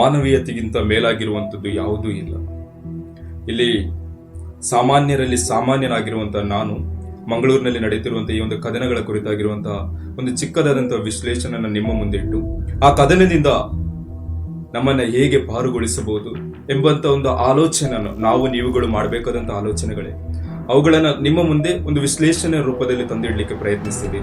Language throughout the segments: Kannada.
ಮಾನವೀಯತೆಗಿಂತ ಮೇಲಾಗಿರುವಂಥದ್ದು ಯಾವುದೂ ಇಲ್ಲ. ಇಲ್ಲಿ ಸಾಮಾನ್ಯರಲ್ಲಿ ಸಾಮಾನ್ಯನಾಗಿರುವಂತಹ ನಾನು, ಮಂಗಳೂರಿನಲ್ಲಿ ನಡೆಯುತ್ತಿರುವಂತಹ ಈ ಒಂದು ಕದನಗಳ ಕುರಿತಾಗಿರುವಂತಹ ಒಂದು ಚಿಕ್ಕದಾದಂತಹ ವಿಶ್ಲೇಷಣೆಯನ್ನು ನಿಮ್ಮ ಮುಂದೆ ಇಟ್ಟು ಆ ಕದನದಿಂದ ನಮ್ಮನ್ನ ಹೇಗೆ ಪಾರುಗೊಳಿಸಬಹುದು ಎಂಬಂತ ಒಂದು ಆಲೋಚನೆಯನ್ನು ನಾವು ನೀವುಗಳು ಮಾಡಬೇಕಾದಂತಹ ಆಲೋಚನೆಗಳೇ. ಅವುಗಳನ್ನು ನಿಮ್ಮ ಮುಂದೆ ಒಂದು ವಿಶ್ಲೇಷಣೆ ರೂಪದಲ್ಲಿ ತಂದಿಡಲಿಕ್ಕೆ ಪ್ರಯತ್ನಿಸ್ತೀವಿ.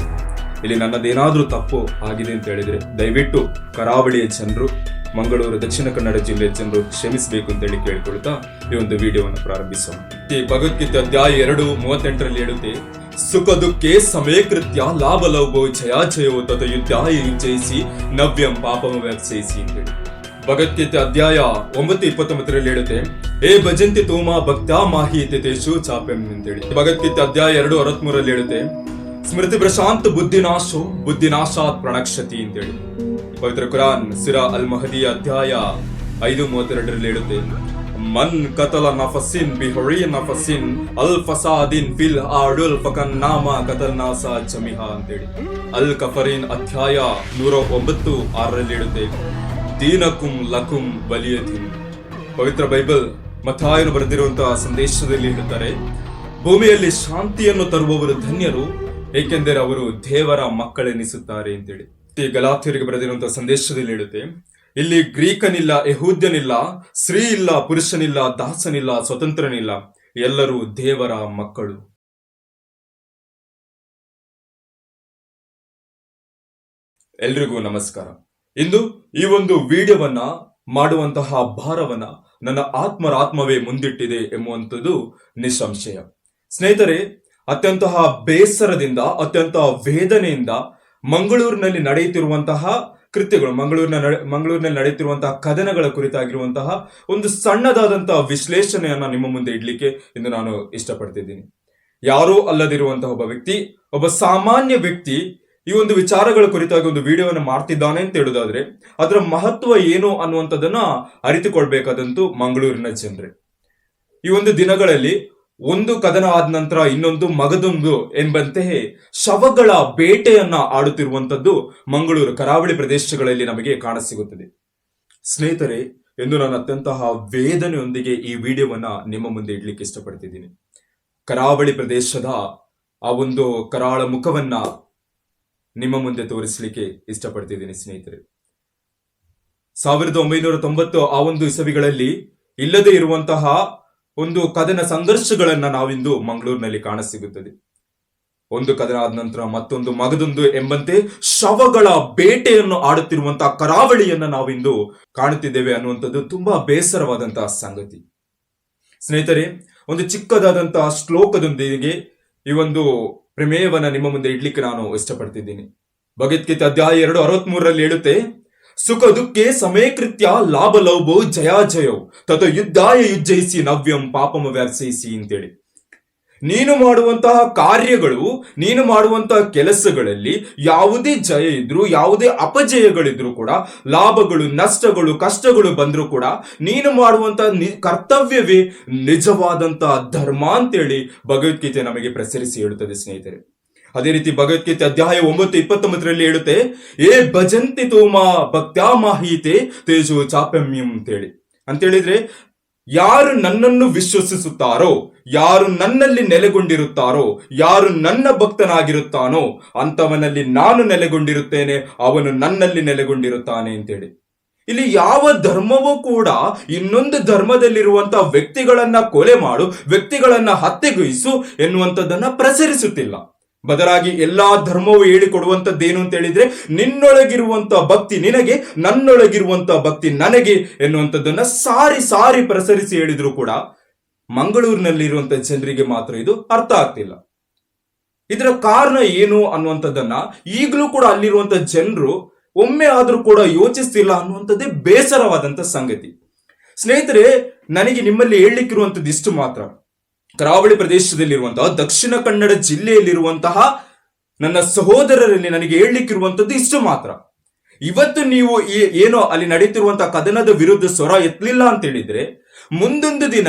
ಇಲ್ಲಿ ನನ್ನದೇನಾದರೂ ತಪ್ಪು ಆಗಿದೆ ಅಂತ ಹೇಳಿದರೆ ದಯವಿಟ್ಟು ಕರಾವಳಿಯ ಜನರು ಮಂಗಳೂರು ದಕ್ಷಿಣ ಕನ್ನಡ ಜಿಲ್ಲೆಯ ಜನರು ಕ್ಷಮಿಸಬೇಕು ಅಂತ ಹೇಳಿ ಕೇಳಿಕೊಳ್ತಾ ಈ ಒಂದು ವಿಡಿಯೋವನ್ನು ಪ್ರಾರಂಭಿಸೋಣ. ಈ ಭಗವದ್ಗೀತೆ ಅಧ್ಯಾಯ ಎರಡು ಮೂವತ್ತೆಂಟರಲ್ಲಿ ಹೇಳುತ್ತೆ, ಸುಖ ದುಃಖೆ ಸಮಯಕೃತ್ಯ ಲಾಭ ಲೋಭೋ ಜಯ ಜಯೋ ತತ ಯುದ್ಧಾಯ ಜಯಿಸಿ ನವ್ಯಂ ಪಾಪಮ ಅಂತ ಹೇಳಿ. ಭಗವದ್ಗೀತೆ ಅಧ್ಯಾಯ ಒಂಬತ್ತು ಇಪ್ಪತ್ತೊಂಬತ್ತರಲ್ಲಿ ಹೇಳುತ್ತೆ ಏ ಭಜಂತಿ ತೋಮ ಭಕ್ತ ಮಾಹಿ ತೇಷು ಚಾಪೆಂ ಅಂತೇಳಿ ಭಗವದ್ಗೀತೆ ಅಧ್ಯಾಯ ಎರಡು ಅರವತ್ಮೂರಲ್ಲಿ ಹೇಳುತ್ತೆ ಸ್ಮೃತಿ ಪ್ರಶಾಂತ್ ಬುದ್ಧಿನಾಶೋ, ಬುದ್ಧಿನಾಶಾತ್ ಪ್ರಣಕ್ಷತಿ ಅಂತೇಳಿ. ಪವಿತ್ರ ಕುರಾನ್ ಸಿರಾ ಅಲ್ ಮಹದಿ ಅಧ್ಯಾಯ ಐದು ಮೂವತ್ತೆರಡರಲ್ಲಿ ಹೇಳುತ್ತೆ, ಮನ್ ಕತಲ ನಫಸಿನ್ ಬಿಹರಿ ನಫಸಿನ್ ಅಲ್ ಫಸಾದಿನ್ ಫಿಲ್ ಆಡುಲ್ ಫಕನ್ ನಾಮ ಕತಲ್ ನಾಸ ಜಮಿಹ ಅಂತೇಳಿ. ಅಲ್ ಕಫರಿನ್ ಅಧ್ಯಾಯ ನೂರ ಒಂಬತ್ತು ಆರರಲ್ಲಿ ಹೇಳುತ್ತೆ, ದೀನಕುಂ ಲಕುಂ ಬಲಿಯದಿನ್ ಪವಿತ್ರ ಬೈಬಲ್ ಮಥಾಯನು ಬರೆದಿರುವಂತಹ ಸಂದೇಶದಲ್ಲಿ ಹೇಳುತ್ತಾರೆ, ಭೂಮಿಯಲ್ಲಿ ಶಾಂತಿಯನ್ನು ತರುವವರು ಧನ್ಯರು ಏಕೆಂದರೆ ಅವರು ದೇವರ ಮಕ್ಕಳೆನಿಸುತ್ತಾರೆ ಅಂತೇಳಿ. ಹೇಳಿ ಗಲಾಥ್ಯರಿಗೆ ಬರೆದಿರುವಂತಹ ಸಂದೇಶದಲ್ಲಿ ಹೇಳುತ್ತೆ, ಇಲ್ಲಿ ಗ್ರೀಕನಿಲ್ಲ, ಯಹೂದ್ಯನಿಲ್ಲ ಸ್ತ್ರೀ ಇಲ್ಲ ಪುರುಷನಿಲ್ಲ, ದಾಸನಿಲ್ಲ, ಸ್ವತಂತ್ರನಿಲ್ಲ, ಎಲ್ಲರೂ ದೇವರ ಮಕ್ಕಳು. ಎಲ್ರಿಗೂ ನಮಸ್ಕಾರ. ಇಂದು ಈ ಒಂದು ವಿಡಿಯೋವನ್ನ ಮಾಡುವಂತಹ ಭಾರವನ್ನ ನನ್ನ ಆತ್ಮರಾತ್ಮವೇ ಮುಂದಿಟ್ಟಿದೆ ಎಂಬುವಂಥದ್ದು ನಿಸ್ಸಂಶಯ. ಸ್ನೇಹಿತರೆ ಅತ್ಯಂತಹ ಬೇಸರದಿಂದ, ಅತ್ಯಂತ ವೇದನೆಯಿಂದ ಮಂಗಳೂರಿನಲ್ಲಿ ನಡೆಯುತ್ತಿರುವಂತಹ ಕೃತ್ಯಗಳು, ಮಂಗಳೂರಿನ ಮಂಗಳೂರಿನಲ್ಲಿ ನಡೆಯುತ್ತಿರುವಂತಹ ಕದನಗಳ ಕುರಿತಾಗಿರುವಂತಹ ಒಂದು ಸಣ್ಣದಾದಂತಹ ವಿಶ್ಲೇಷಣೆಯನ್ನ ನಿಮ್ಮ ಮುಂದೆ ಇಡ್ಲಿಕ್ಕೆ ಇಂದು ನಾನು ಇಷ್ಟಪಡ್ತಿದ್ದೀನಿ. ಯಾರೂ ಅಲ್ಲದಿರುವಂತಹ ಒಬ್ಬ ವ್ಯಕ್ತಿ, ಒಬ್ಬ ಸಾಮಾನ್ಯ ವ್ಯಕ್ತಿ ಈ ಒಂದು ವಿಚಾರಗಳ ಕುರಿತಾಗಿ ಒಂದು ವಿಡಿಯೋವನ್ನು ಮಾಡ್ತಿದ್ದಾನೆ ಅಂತ ಹೇಳುದಾದ್ರೆ ಅದರ ಮಹತ್ವ ಏನು ಅನ್ನುವಂಥದ್ದನ್ನ ಅರಿತುಕೊಳ್ಬೇಕಾದಂತೂ ಮಂಗಳೂರಿನ ಜನರೇ. ಈ ಒಂದು ದಿನಗಳಲ್ಲಿ ಒಂದು ಕದನ ಆದ ನಂತರ ಇನ್ನೊಂದು ಮಗದೊಂದು ಎಂಬಂತೆ ಶವಗಳ ಬೇಟೆಯನ್ನ ಆಡುತ್ತಿರುವಂತದ್ದು ಮಂಗಳೂರು ಕರಾವಳಿ ಪ್ರದೇಶಗಳಲ್ಲಿ ನಮಗೆ ಕಾಣಸಿಗುತ್ತದೆ. ಸ್ನೇಹಿತರೆ ಎಂದು ನಾನು ಅತ್ಯಂತಹ ವೇದನೆಯೊಂದಿಗೆ ಈ ವಿಡಿಯೋವನ್ನ ನಿಮ್ಮ ಮುಂದೆ ಇಡ್ಲಿಕ್ಕೆ ಇಷ್ಟಪಡ್ತಿದ್ದೀನಿ. ಕರಾವಳಿ ಪ್ರದೇಶದ ಆ ಒಂದು ಕರಾಳ ಮುಖವನ್ನ ನಿಮ್ಮ ಮುಂದೆ ತೋರಿಸಲಿಕ್ಕೆ ಇಷ್ಟಪಡ್ತಿದ್ದೀನಿ ಸ್ನೇಹಿತರೆ. ಸಾವಿರದ ಒಂಬೈನೂರ ತೊಂಬತ್ತು ಆ ಒಂದು ಇಸವಿಗಳಲ್ಲಿ ಇಲ್ಲದೆ ಇರುವಂತಹ ಒಂದು ಕದನ ಸಂಘರ್ಷಗಳನ್ನ ನಾವಿಂದು ಮಂಗಳೂರಿನಲ್ಲಿ ಕಾಣಸಿಗುತ್ತದೆ ಒಂದು ಕದನ ಆದ ನಂತರ ಮತ್ತೊಂದು ಮಗದೊಂದು ಎಂಬಂತೆ ಶವಗಳ ಬೇಟೆಯನ್ನು ಆಡುತ್ತಿರುವಂತಹ ಕರಾವಳಿಯನ್ನ ನಾವಿಂದು ಕಾಣುತ್ತಿದ್ದೇವೆ ಅನ್ನುವಂಥದ್ದು ತುಂಬಾ ಬೇಸರವಾದಂತಹ ಸಂಗತಿ. ಸ್ನೇಹಿತರೆ, ಒಂದು ಚಿಕ್ಕದಾದಂತಹ ಶ್ಲೋಕದೊಂದಿಗೆ ಈ ಒಂದು ಪ್ರಮೇಯವನ್ನ ನಿಮ್ಮ ಮುಂದೆ ಇಡ್ಲಿಕ್ಕೆ ನಾನು ಇಷ್ಟಪಡ್ತಿದ್ದೀನಿ. ಭಗವದ್ಗೀತೆ ಅಧ್ಯಾಯ ಎರಡು ಅರವತ್ಮೂರರಲ್ಲಿ ಹೇಳುತ್ತೆ ಸುಖ ದುಃಖೆ ಸಮಯಕೃತ್ಯ ಲಾಭ ಲೋಭೋ ಜಯ ಜಯೋ. ತತ ಯುದ್ಧಾಯ ಯುಜ್ಜಯಿಸಿ ನವ್ಯಂ ಪಾಪಮ ವ್ಯಾಪ್ಸಯಿಸಿ ಅಂತೇಳಿ. ನೀನು ಮಾಡುವಂತಹ ಕಾರ್ಯಗಳು, ನೀನು ಮಾಡುವಂತಹ ಕೆಲಸಗಳಲ್ಲಿ ಯಾವುದೇ ಜಯ ಇದ್ರು, ಯಾವುದೇ ಅಪಜಯಗಳಿದ್ರು ಕೂಡ, ಲಾಭಗಳು, ನಷ್ಟಗಳು, ಕಷ್ಟಗಳು ಬಂದರೂ ಕೂಡ ನೀನು ಮಾಡುವಂತಹ ನಿ, ಕರ್ತವ್ಯವೇ ನಿಜವಾದಂತಹ ಧರ್ಮ ಅಂತೇಳಿ ಭಗವದ್ಗೀತೆ ನಮಗೆ ಪ್ರಸರಿಸಿ ಹೇಳುತ್ತದೆ ಸ್ನೇಹಿತರೆ. ಅದೇ ರೀತಿ ಭಗವದ್ಗೀತೆ ಅಧ್ಯಾಯ ಒಂಬತ್ತು ಇಪ್ಪತ್ತೊಂಬತ್ತರಲ್ಲಿ ಹೇಳುತ್ತೆ, ಏ ಭಜಂತಿ ತೋಮಾ ಭಕ್ತ್ಯಾ ಮಾಹಿತೆ ತೇಜೋ ಚಾಪಮ್ಯಂ ಅಂತ ಹೇಳಿದ್ರೆ, ಯಾರು ನನ್ನನ್ನು ವಿಶ್ವಸಿಸುತ್ತಾರೋ, ಯಾರು ನನ್ನಲ್ಲಿ ನೆಲೆಗೊಂಡಿರುತ್ತಾರೋ, ಯಾರು ನನ್ನ ಭಕ್ತನಾಗಿರುತ್ತಾನೋ ಅಂತವನಲ್ಲಿ ನಾನು ನೆಲೆಗೊಂಡಿರುತ್ತೇನೆ, ಅವನು ನನ್ನಲ್ಲಿ ನೆಲೆಗೊಂಡಿರುತ್ತಾನೆ ಅಂತೇಳಿ ಇಲ್ಲಿ ಯಾವ ಧರ್ಮವೂ ಕೂಡ ಇನ್ನೊಂದು ಧರ್ಮದಲ್ಲಿರುವಂತಹ ವ್ಯಕ್ತಿಗಳನ್ನ ಕೊಲೆ ಮಾಡು, ವ್ಯಕ್ತಿಗಳನ್ನ ಹತ್ಯೆಗೈಸು ಎನ್ನುವಂಥದ್ದನ್ನ ಪ್ರಸರಿಸುತ್ತಿಲ್ಲ. ಬದಲಾಗಿ ಎಲ್ಲಾ ಧರ್ಮವು ಹೇಳಿಕೊಡುವಂಥದ್ದೇನು ಅಂತ ಹೇಳಿದ್ರೆ ನಿನ್ನೊಳಗಿರುವಂತಹ ಭಕ್ತಿ ನಿನಗೆ ನನ್ನೊಳಗಿರುವಂತಹ ಭಕ್ತಿ ನನಗೆ ಎನ್ನುವಂಥದ್ದನ್ನ ಸಾರಿ ಸಾರಿ ಪ್ರಸರಿಸಿ ಹೇಳಿದ್ರು ಕೂಡ ಮಂಗಳೂರಿನಲ್ಲಿರುವಂತಹ ಜನರಿಗೆ ಮಾತ್ರ ಇದು ಅರ್ಥ ಆಗ್ತಿಲ್ಲ. ಇದರ ಕಾರಣ ಏನು ಅನ್ನುವಂಥದ್ದನ್ನ ಈಗಲೂ ಕೂಡ ಅಲ್ಲಿರುವಂತಹ ಜನರು ಒಮ್ಮೆ ಆದರೂ ಕೂಡ ಯೋಚಿಸ್ತಿಲ್ಲ ಅನ್ನುವಂಥದ್ದೇ ಬೇಸರವಾದಂತ ಸಂಗತಿ. ಸ್ನೇಹಿತರೆ, ನನಗೆ ನಿಮ್ಮಲ್ಲಿ ಹೇಳಲಿಕ್ಕಿರುವಂತದ್ದು ಇಷ್ಟು ಮಾತ್ರ. ಕರಾವಳಿ ಪ್ರದೇಶದಲ್ಲಿರುವಂತಹ ದಕ್ಷಿಣ ಕನ್ನಡ ಜಿಲ್ಲೆಯಲ್ಲಿರುವಂತಹ ನನ್ನ ಸಹೋದರರಲ್ಲಿ ನನಗೆ ಹೇಳಲಿಕ್ಕಿರುವಂತದ್ದು ಇಷ್ಟು ಮಾತ್ರ. ಇವತ್ತು ನೀವು ಏನೋ ಅಲ್ಲಿ ನಡೀತಿರುವಂತಹ ಕದನದ ವಿರುದ್ಧ ಸ್ವರ ಎತ್ತಲಿಲ್ಲ ಅಂತ ಹೇಳಿದ್ರೆ ಮುಂದೊಂದು ದಿನ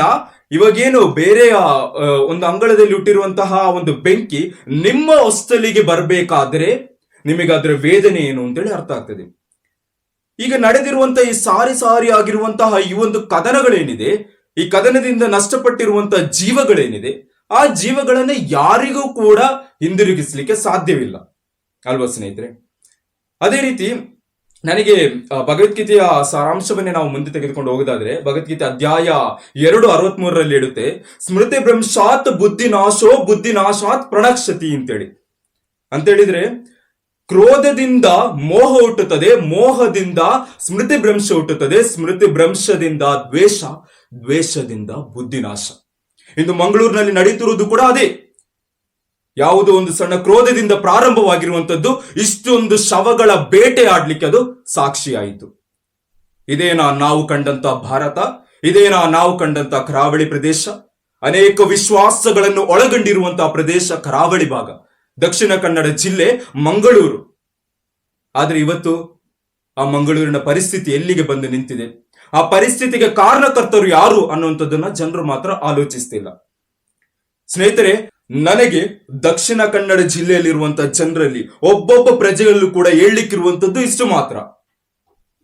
ಇವಾಗೇನು ಬೇರೆ ಆ, ಆ, ಒಂದು ಅಂಗಳದಲ್ಲಿ ಹುಟ್ಟಿರುವಂತಹ ಒಂದು ಬೆಂಕಿ ನಿಮ್ಮ ಹೊಸ್ತಲಿಗೆ ಬರಬೇಕಾದ್ರೆ ನಿಮಗೆ ಅದರ ವೇದನೆ ಏನು ಅಂತೇಳಿ ಅರ್ಥ ಆಗ್ತದೆ. ಈಗ ನಡೆದಿರುವಂತಹ ಈ ಸಾರಿ ಸಾರಿ ಆಗಿರುವಂತಹ ಈ ಒಂದು ಕದನಗಳೇನಿದೆ ಈ ಕದನದಿಂದ ನಷ್ಟಪಟ್ಟಿರುವಂತಹ ಜೀವಗಳೇನಿದೆ, ಆ ಜೀವಗಳನ್ನ ಯಾರಿಗೂ ಕೂಡ ಹಿಂದಿರುಗಿಸ್ಲಿಕ್ಕೆ ಸಾಧ್ಯವಿಲ್ಲ. ಅಲ್ವಾ ಸ್ನೇಹಿತರೆ? ಅದೇ ರೀತಿ ನನಗೆ ಭಗವದ್ಗೀತೆಯ ಸಾರಾಂಶವನ್ನೇ ನಾವು ಮುಂದೆ ತೆಗೆದುಕೊಂಡು ಹೋಗೋದಾದ್ರೆ, ಭಗವದ್ಗೀತೆ ಅಧ್ಯಾಯ ಎರಡು ಅರವತ್ ಮೂರರಲ್ಲಿ ಇಡುತ್ತೆ ಸ್ಮೃತಿ ಭ್ರಂಶಾತ್ ಬುದ್ಧಿ ನಾಶೋ ಬುದ್ಧಿ ನಾಶಾತ್ ಪ್ರಣಕ್ಷತಿ ಅಂತೇಳಿ. ಅಂತ ಹೇಳಿದ್ರೆ ಕ್ರೋಧದಿಂದ ಮೋಹ ಹುಟ್ಟುತ್ತದೆ, ಮೋಹದಿಂದ ಸ್ಮೃತಿ ಭ್ರಂಶ ಹುಟ್ಟುತ್ತದೆ, ಸ್ಮೃತಿ ಭ್ರಂಶದಿಂದ ದ್ವೇಷ ದ್ವೇಷದಿಂದ ಬುದ್ಧಿನಾಶ. ಇಂದು ಮಂಗಳೂರಿನಲ್ಲಿ ನಡೀತಿರುವುದು ಕೂಡ ಅದೇ. ಯಾವುದೋ ಒಂದು ಸಣ್ಣ ಕ್ರೋಧದಿಂದ ಪ್ರಾರಂಭವಾಗಿರುವಂತದ್ದು ಇಷ್ಟೊಂದು ಶವಗಳ ಬೇಟೆ ಆಡ್ಲಿಕ್ಕೆ ಅದು ಸಾಕ್ಷಿಯಾಯಿತು. ಇದೇನಾ ನಾವು ಕಂಡಂತ ಭಾರತ? ಇದೇನಾ ನಾವು ಕಂಡಂತ ಕರಾವಳಿ ಪ್ರದೇಶ? ಅನೇಕ ವಿಶ್ವಾಸಗಳನ್ನು ಒಳಗೊಂಡಿರುವಂತಹ ಪ್ರದೇಶ ಕರಾವಳಿ ಭಾಗ. ದಕ್ಷಿಣ ಕನ್ನಡ ಜಿಲ್ಲೆ ಮಂಗಳೂರು. ಆದ್ರೆ ಇವತ್ತು ಆ ಮಂಗಳೂರಿನ ಪರಿಸ್ಥಿತಿ ಎಲ್ಲಿಗೆ ಬಂದು ನಿಂತಿದೆ? ಆ ಪರಿಸ್ಥಿತಿಗೆ ಕಾರಣಕರ್ತರು ಯಾರು ಅನ್ನುವಂಥದ್ದನ್ನ ಜನರು ಮಾತ್ರ ಆಲೋಚಿಸ್ತಿಲ್ಲ. ಸ್ನೇಹಿತರೆ, ನನಗೆ ದಕ್ಷಿಣ ಕನ್ನಡ ಜಿಲ್ಲೆಯಲ್ಲಿರುವಂತಹ ಜನರಲ್ಲಿ ಒಬ್ಬೊಬ್ಬ ಪ್ರಜೆಗಳಲ್ಲೂ ಕೂಡ ಹೇಳಲಿಕ್ಕಿರುವಂಥದ್ದು ಇಷ್ಟು ಮಾತ್ರ.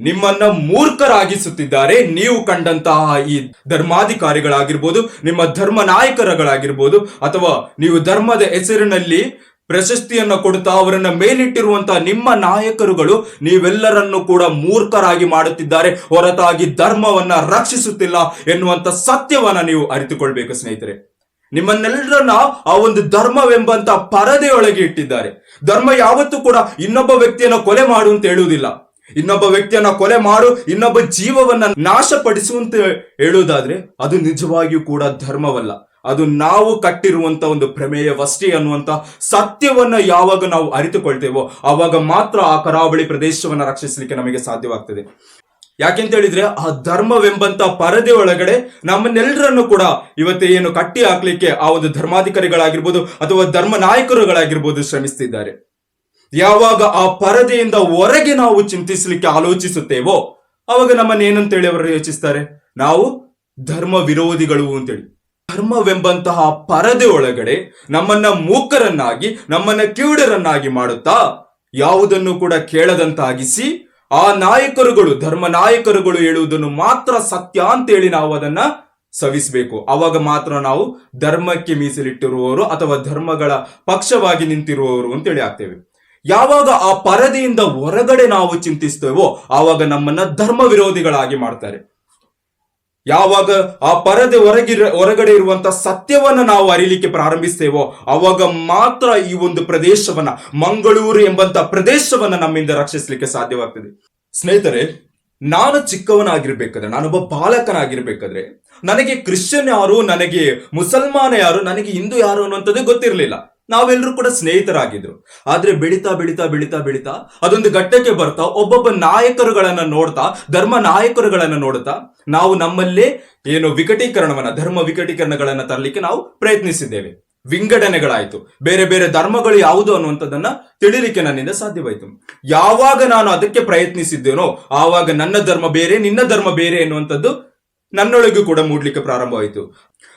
ನಿಮ್ಮನ್ನ ಮೂರ್ಖರಾಗಿಸುತ್ತಿದ್ದಾರೆ, ನೀವು ಕಂಡಂತಹ ಈ ಧರ್ಮಾಧಿಕಾರಿಗಳಾಗಿರ್ಬೋದು, ನಿಮ್ಮ ಧರ್ಮ ನಾಯಕರುಗಳಾಗಿರ್ಬೋದು, ಅಥವಾ ನೀವು ಧರ್ಮದ ಹೆಸರಿನಲ್ಲಿ ಪ್ರಶಸ್ತಿಯನ್ನ ಕೊಡುತ್ತಾ ಅವರನ್ನ ಮೇಲಿಟ್ಟಿರುವಂತಹ ನಿಮ್ಮ ನಾಯಕರುಗಳು ನೀವೆಲ್ಲರನ್ನು ಕೂಡ ಮೂರ್ಖರಾಗಿ ಮಾಡುತ್ತಿದ್ದಾರೆ. ಹೊರತಾಗಿ ಧರ್ಮವನ್ನ ರಕ್ಷಿಸುತ್ತಿಲ್ಲ ಎನ್ನುವಂತ ಸತ್ಯವನ್ನ ನೀವು ಅರಿತುಕೊಳ್ಬೇಕು ಸ್ನೇಹಿತರೆ. ನಿಮ್ಮನ್ನೆಲ್ಲರನ್ನ ಆ ಒಂದು ಧರ್ಮವೆಂಬಂತ ಪರದೆಯೊಳಗೆ ಇಟ್ಟಿದ್ದಾರೆ. ಧರ್ಮ ಯಾವತ್ತೂ ಕೂಡ ಇನ್ನೊಬ್ಬ ವ್ಯಕ್ತಿಯನ್ನ ಕೊಲೆ ಮಾಡು ಅಂತ ಹೇಳುವುದಿಲ್ಲ. ಇನ್ನೊಬ್ಬ ವ್ಯಕ್ತಿಯನ್ನ ಕೊಲೆ ಮಾಡು, ಇನ್ನೊಬ್ಬ ಜೀವವನ್ನ ನಾಶಪಡಿಸುವಂತೆ ಹೇಳುವುದಾದ್ರೆ ಅದು ನಿಜವಾಗಿಯೂ ಕೂಡ ಧರ್ಮವಲ್ಲ. ಅದು ನಾವು ಕಟ್ಟಿರುವಂತ ಒಂದು ಪ್ರಮೇಯವಷ್ಟೇ ಅನ್ನುವಂತ ಸತ್ಯವನ್ನ ಯಾವಾಗ ನಾವು ಅರಿತುಕೊಳ್ತೇವೋ ಅವಾಗ ಮಾತ್ರ ಆ ಕರಾವಳಿ ಪ್ರದೇಶವನ್ನ ರಕ್ಷಿಸಲಿಕ್ಕೆ ನಮಗೆ ಸಾಧ್ಯವಾಗ್ತದೆ. ಯಾಕೆಂತ ಹೇಳಿದ್ರೆ ಆ ಧರ್ಮವೆಂಬಂತ ಪರದೆ ಒಳಗಡೆ ನಮ್ಮನ್ನೆಲ್ಲರನ್ನು ಕೂಡ ಇವತ್ತು ಏನು ಕಟ್ಟಿ ಹಾಕ್ಲಿಕ್ಕೆ ಆ ಒಂದು ಧರ್ಮಾಧಿಕಾರಿಗಳಾಗಿರ್ಬೋದು ಅಥವಾ ಧರ್ಮ ನಾಯಕರುಗಳಾಗಿರ್ಬೋದು ಶ್ರಮಿಸ್ತಿದ್ದಾರೆ. ಯಾವಾಗ ಆ ಪರದೆಯಿಂದ ಹೊರಗೆ ನಾವು ಚಿಂತಿಸಲಿಕ್ಕೆ ಆಲೋಚಿಸುತ್ತೇವೋ ಅವಾಗ ನಮ್ಮನ್ನ ಏನಂತೇಳಿ ಅವರು ಯೋಚಿಸ್ತಾರೆ? ನಾವು ಧರ್ಮ ವಿರೋಧಿಗಳು ಅಂತೇಳಿ. ಧರ್ಮವೆಂಬಂತಹ ಪರದೆ ಒಳಗಡೆ ನಮ್ಮನ್ನ ಮೂಕರನ್ನಾಗಿ, ನಮ್ಮನ್ನ ಕಿವುಡರನ್ನಾಗಿ ಮಾಡುತ್ತಾ, ಯಾವುದನ್ನು ಕೂಡ ಕೇಳದಂತಾಗಿಸಿ, ಆ ನಾಯಕರುಗಳು, ಧರ್ಮ ನಾಯಕರುಗಳು ಹೇಳುವುದನ್ನು ಮಾತ್ರ ಸತ್ಯ ಅಂತೇಳಿ ನಾವು ಅದನ್ನ ಸವಿಸಬೇಕು. ಅವಾಗ ಮಾತ್ರ ನಾವು ಧರ್ಮಕ್ಕೆ ಮೀಸಲಿಟ್ಟಿರುವವರು ಅಥವಾ ಧರ್ಮಗಳ ಪಕ್ಷವಾಗಿ ನಿಂತಿರುವವರು ಅಂತೇಳಿ ಆಗ್ತೇವೆ. ಯಾವಾಗ ಆ ಪರದೆಯಿಂದ ಹೊರಗಡೆ ನಾವು ಚಿಂತಿಸ್ತೇವೋ, ಆವಾಗ ನಮ್ಮನ್ನ ಧರ್ಮ ವಿರೋಧಿಗಳಾಗಿ ಮಾಡ್ತಾರೆ. ಯಾವಾಗ ಆ ಪರದೆ ಹೊರಗಿರ, ಹೊರಗಡೆ ಇರುವಂತ ಸತ್ಯವನ್ನ ನಾವು ಅರಿಲಿಕ್ಕೆ ಪ್ರಾರಂಭಿಸ್ತೇವೋ, ಅವಾಗ ಮಾತ್ರ ಈ ಒಂದು ಪ್ರದೇಶವನ್ನ, ಮಂಗಳೂರು ಎಂಬಂತ ಪ್ರದೇಶವನ್ನ ನಮ್ಮಿಂದ ರಕ್ಷಿಸಲಿಕ್ಕೆ ಸಾಧ್ಯವಾಗ್ತದೆ. ಸ್ನೇಹಿತರೆ, ನಾನು ಚಿಕ್ಕವನಾಗಿರ್ಬೇಕಾದ್ರೆ, ನಾನೊಬ್ಬ ಬಾಲಕನಾಗಿರ್ಬೇಕಾದ್ರೆ, ನನಗೆ ಕ್ರಿಶ್ಚಿಯನ್ ಯಾರು, ನನಗೆ ಮುಸಲ್ಮಾನ ಯಾರು, ನನಗೆ ಹಿಂದೂ ಯಾರು ಅನ್ನುವಂಥದ್ದು ಗೊತ್ತಿರಲಿಲ್ಲ. ನಾವೆಲ್ಲರೂ ಕೂಡ ಸ್ನೇಹಿತರಾಗಿದ್ರು. ಆದ್ರೆ ಬೆಳಿತಾ ಬೆಳೀತಾ ಬೆಳೀತಾ ಬೆಳೀತಾ ಅದೊಂದು ಘಟ್ಟಕ್ಕೆ ಬರ್ತಾ ಒಬ್ಬೊಬ್ಬ ನಾಯಕರುಗಳನ್ನ ನೋಡ್ತಾ, ಧರ್ಮ ನಾಯಕರುಗಳನ್ನ ನೋಡ್ತಾ ನಾವು ನಮ್ಮಲ್ಲೇ ಏನು ವಿಕಟೀಕರಣವನ್ನ, ಧರ್ಮ ವಿಕಟೀಕರಣಗಳನ್ನ ತರಲಿಕ್ಕೆ ನಾವು ಪ್ರಯತ್ನಿಸಿದ್ದೇವೆ. ವಿಂಗಡಣೆಗಳಾಯ್ತು ಬೇರೆ ಬೇರೆ ಧರ್ಮಗಳು ಯಾವುದು ಅನ್ನುವಂಥದ್ದನ್ನ ತಿಳಿಲಿಕ್ಕೆ ನನ್ನಿಂದ ಸಾಧ್ಯವಾಯಿತು. ಯಾವಾಗ ನಾನು ಅದಕ್ಕೆ ಪ್ರಯತ್ನಿಸಿದ್ದೇನೋ, ಆವಾಗ ನನ್ನ ಧರ್ಮ ಬೇರೆ, ನಿನ್ನ ಧರ್ಮ ಬೇರೆ ಎನ್ನುವಂಥದ್ದು ನನ್ನೊಳಗೂ ಕೂಡ ಮೂಡ್ಲಿಕ್ಕೆ ಪ್ರಾರಂಭವಾಯಿತು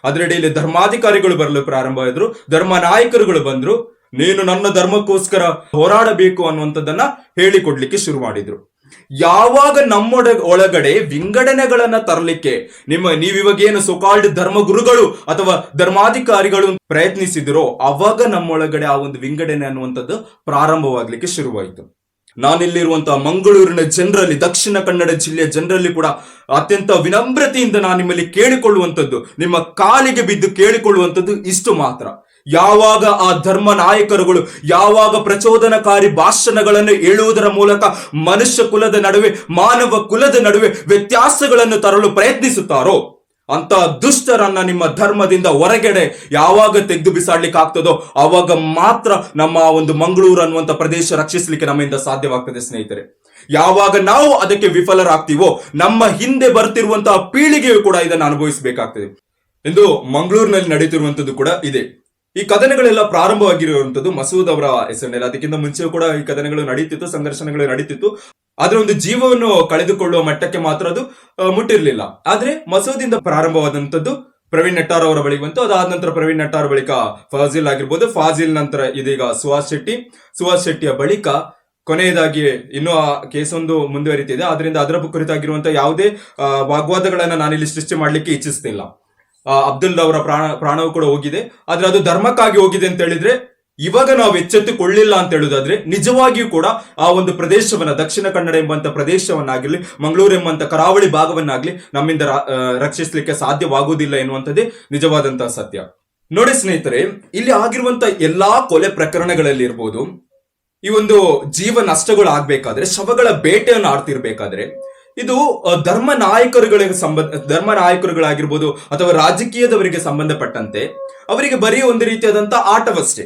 ಅದರಡಿಯಲ್ಲಿ ಧರ್ಮಾಧಿಕಾರಿಗಳು ಬರಲು ಪ್ರಾರಂಭವಾದ್ರು ಧರ್ಮ ನಾಯಕರುಗಳು ಬಂದ್ರು, ನೀನು ನನ್ನ ಧರ್ಮಕ್ಕೋಸ್ಕರ ಹೋರಾಡಬೇಕು ಅನ್ನುವಂಥದ್ದನ್ನ ಹೇಳಿಕೊಡ್ಲಿಕ್ಕೆ ಶುರು ಮಾಡಿದ್ರು. ಯಾವಾಗ ನಮ್ಮೊಡ, ಒಳಗಡೆ ವಿಂಗಡಣೆಗಳನ್ನ ತರಲಿಕ್ಕೆ ನಿಮ್ಮ ನೀವಿವಾಗ ಏನು ಸೊಕಾಲ್ಡ್ ಧರ್ಮಗುರುಗಳು ಅಥವಾ ಧರ್ಮಾಧಿಕಾರಿಗಳು ಪ್ರಯತ್ನಿಸಿದ್ರೋ, ಅವಾಗ ನಮ್ಮೊಳಗಡೆ ಆ ಒಂದು ವಿಂಗಡಣೆ ಅನ್ನುವಂಥದ್ದು ಪ್ರಾರಂಭವಾಗ್ಲಿಕ್ಕೆ ಶುರುವಾಯಿತು. ನಾನಿಲ್ಲಿರುವಂತಹ ಮಂಗಳೂರಿನ ಜನರಲ್ಲಿ, ದಕ್ಷಿಣ ಕನ್ನಡ ಜಿಲ್ಲೆಯ ಜನರಲ್ಲಿ ಕೂಡ ಅತ್ಯಂತ ವಿನಮ್ರತೆಯಿಂದ ನಾನು ನಿಮ್ಮಲ್ಲಿ ಕೇಳಿಕೊಳ್ಳುವಂಥದ್ದು, ನಿಮ್ಮ ಕಾಲಿಗೆ ಬಿದ್ದು ಕೇಳಿಕೊಳ್ಳುವಂಥದ್ದು ಇಷ್ಟು ಮಾತ್ರ. ಯಾವಾಗ ಆ ಧರ್ಮ ನಾಯಕರುಗಳು, ಯಾವಾಗ ಪ್ರಚೋದನಕಾರಿ ಭಾಷಣಗಳನ್ನು ಹೇಳುವುದರ ಮೂಲಕ ಮನುಷ್ಯ ಕುಲದ ನಡುವೆ, ಮಾನವ ಕುಲದ ನಡುವೆ ವ್ಯತ್ಯಾಸಗಳನ್ನು ತರಲು ಪ್ರಯತ್ನಿಸುತ್ತಾರೋ ಅಂತ ದುಷ್ಟರನ್ನ ನಿಮ್ಮ ಧರ್ಮದಿಂದ ಹೊರಗಡೆ ಯಾವಾಗ ತೆಗೆದು ಬಿಸಾಡ್ಲಿಕ್ಕೆ ಆಗ್ತದೋ ಅವಾಗ ಮಾತ್ರ ನಮ್ಮ ಒಂದು ಮಂಗಳೂರು ಅನ್ನುವಂತ ಪ್ರದೇಶ ರಕ್ಷಿಸಲಿಕ್ಕೆ ನಮ್ಮಿಂದ ಸಾಧ್ಯವಾಗ್ತದೆ, ಸ್ನೇಹಿತರೆ. ಯಾವಾಗ ನಾವು ಅದಕ್ಕೆ ವಿಫಲರಾಗ್ತೀವೋ, ನಮ್ಮ ಹಿಂದೆ ಬರ್ತಿರುವಂತಹ ಪೀಳಿಗೆಯು ಕೂಡ ಇದನ್ನು ಅನುಭವಿಸಬೇಕಾಗ್ತದೆ. ಎಂದು ಮಂಗಳೂರಿನಲ್ಲಿ ನಡೀತಿರುವಂತದ್ದು ಕೂಡ ಇದೆ. ಈ ಕದನಗಳೆಲ್ಲ ಪ್ರಾರಂಭವಾಗಿರುವಂತದ್ದು ಮಸೂದ್ ಅವರ ಹೆಸರಿನಲ್ಲಿ. ಅದಕ್ಕಿಂತ ಮುಂಚೆ ಕೂಡ ಈ ಕದನಗಳು ನಡೀತಿತ್ತು, ಸಂದರ್ಶನಗಳು ನಡೀತಿತ್ತು. ಆದ್ರೆ ಒಂದು ಜೀವವನ್ನು ಕಳೆದುಕೊಳ್ಳುವ ಮಟ್ಟಕ್ಕೆ ಮಾತ್ರ ಅದು ಮುಟ್ಟಿರಲಿಲ್ಲ. ಆದ್ರೆ ಮಸೂದಿಂದ ಪ್ರಾರಂಭವಾದಂಥದ್ದು ಪ್ರವೀಣ್ ನಟ್ಟಾರ್ ಅವರ ಬಳಿ ಬಂತು. ಅದಾದ ನಂತರ ಪ್ರವೀಣ್ ನಟ್ಟಾರ್ ಬಳಿಕ ಫಾಜಿಲ್ ಆಗಿರ್ಬೋದು. ಫಾಜಿಲ್ ನಂತರ ಇದೀಗ ಸುಹಾಸ್ ಶೆಟ್ಟಿ. ಸುಹಾಸ್ ಶೆಟ್ಟಿಯ ಬಳಿಕ ಕೊನೆಯದಾಗಿ ಇನ್ನೂ ಆ ಕೇಸ್ ಒಂದು ಮುಂದುವರಿತಿದೆ. ಆದ್ರಿಂದ ಅದರ ಕುರಿತಾಗಿರುವಂತಹ ಯಾವುದೇ ವಾಗ್ವಾದಗಳನ್ನ ನಾನಿಲ್ಲಿ ಸೃಷ್ಟಿ ಮಾಡ್ಲಿಕ್ಕೆ ಇಚ್ಛಿಸ್ತಿಲ್ಲ. ಅಬ್ದುಲ್ ಅವರ ಪ್ರಾಣ, ಪ್ರಾಣವು ಕೂಡ ಹೋಗಿದೆ. ಆದ್ರೆ ಅದು ಧರ್ಮಕ್ಕಾಗಿ ಹೋಗಿದೆ ಅಂತ ಹೇಳಿದ್ರೆ ಇವಾಗ ನಾವು ಎಚ್ಚೆತ್ತುಕೊಳ್ಳಿಲ್ಲ ಅಂತ ಹೇಳುದಾದ್ರೆ ನಿಜವಾಗಿಯೂ ಕೂಡ ಆ ಒಂದು ಪ್ರದೇಶವನ್ನ ದಕ್ಷಿಣ ಕನ್ನಡ ಎಂಬಂತ ಪ್ರದೇಶವನ್ನಾಗಲಿ, ಮಂಗಳೂರು ಎಂಬಂತ ಕರಾವಳಿ ಭಾಗವನ್ನಾಗ್ಲಿ ನಮ್ಮಿಂದ ರಕ್ಷಿಸಲಿಕ್ಕೆ ಸಾಧ್ಯವಾಗುವುದಿಲ್ಲ ಎನ್ನುವಂಥದ್ದೇ ನಿಜವಾದಂತಹ ಸತ್ಯ. ನೋಡಿ ಸ್ನೇಹಿತರೆ, ಇಲ್ಲಿ ಆಗಿರುವಂತ ಎಲ್ಲಾ ಕೊಲೆ ಪ್ರಕರಣಗಳಲ್ಲಿ ಇರ್ಬೋದು, ಈ ಒಂದು ಜೀವ ನಷ್ಟಗಳು ಆಗ್ಬೇಕಾದ್ರೆ ಶವಗಳ ಬೇಟೆಯನ್ನು ಆಡ್ತಿರ್ಬೇಕಾದ್ರೆ, ಇದು ಧರ್ಮ ನಾಯಕರುಗಳಿಗೆ ಸಂಬಂಧ ಧರ್ಮ ನಾಯಕರುಗಳಾಗಿರ್ಬೋದು ಅಥವಾ ರಾಜಕೀಯದವರಿಗೆ ಸಂಬಂಧಪಟ್ಟಂತೆ, ಅವರಿಗೆ ಬರೀ ಒಂದು ರೀತಿಯಾದಂತಹ ಆಟವಷ್ಟೇ.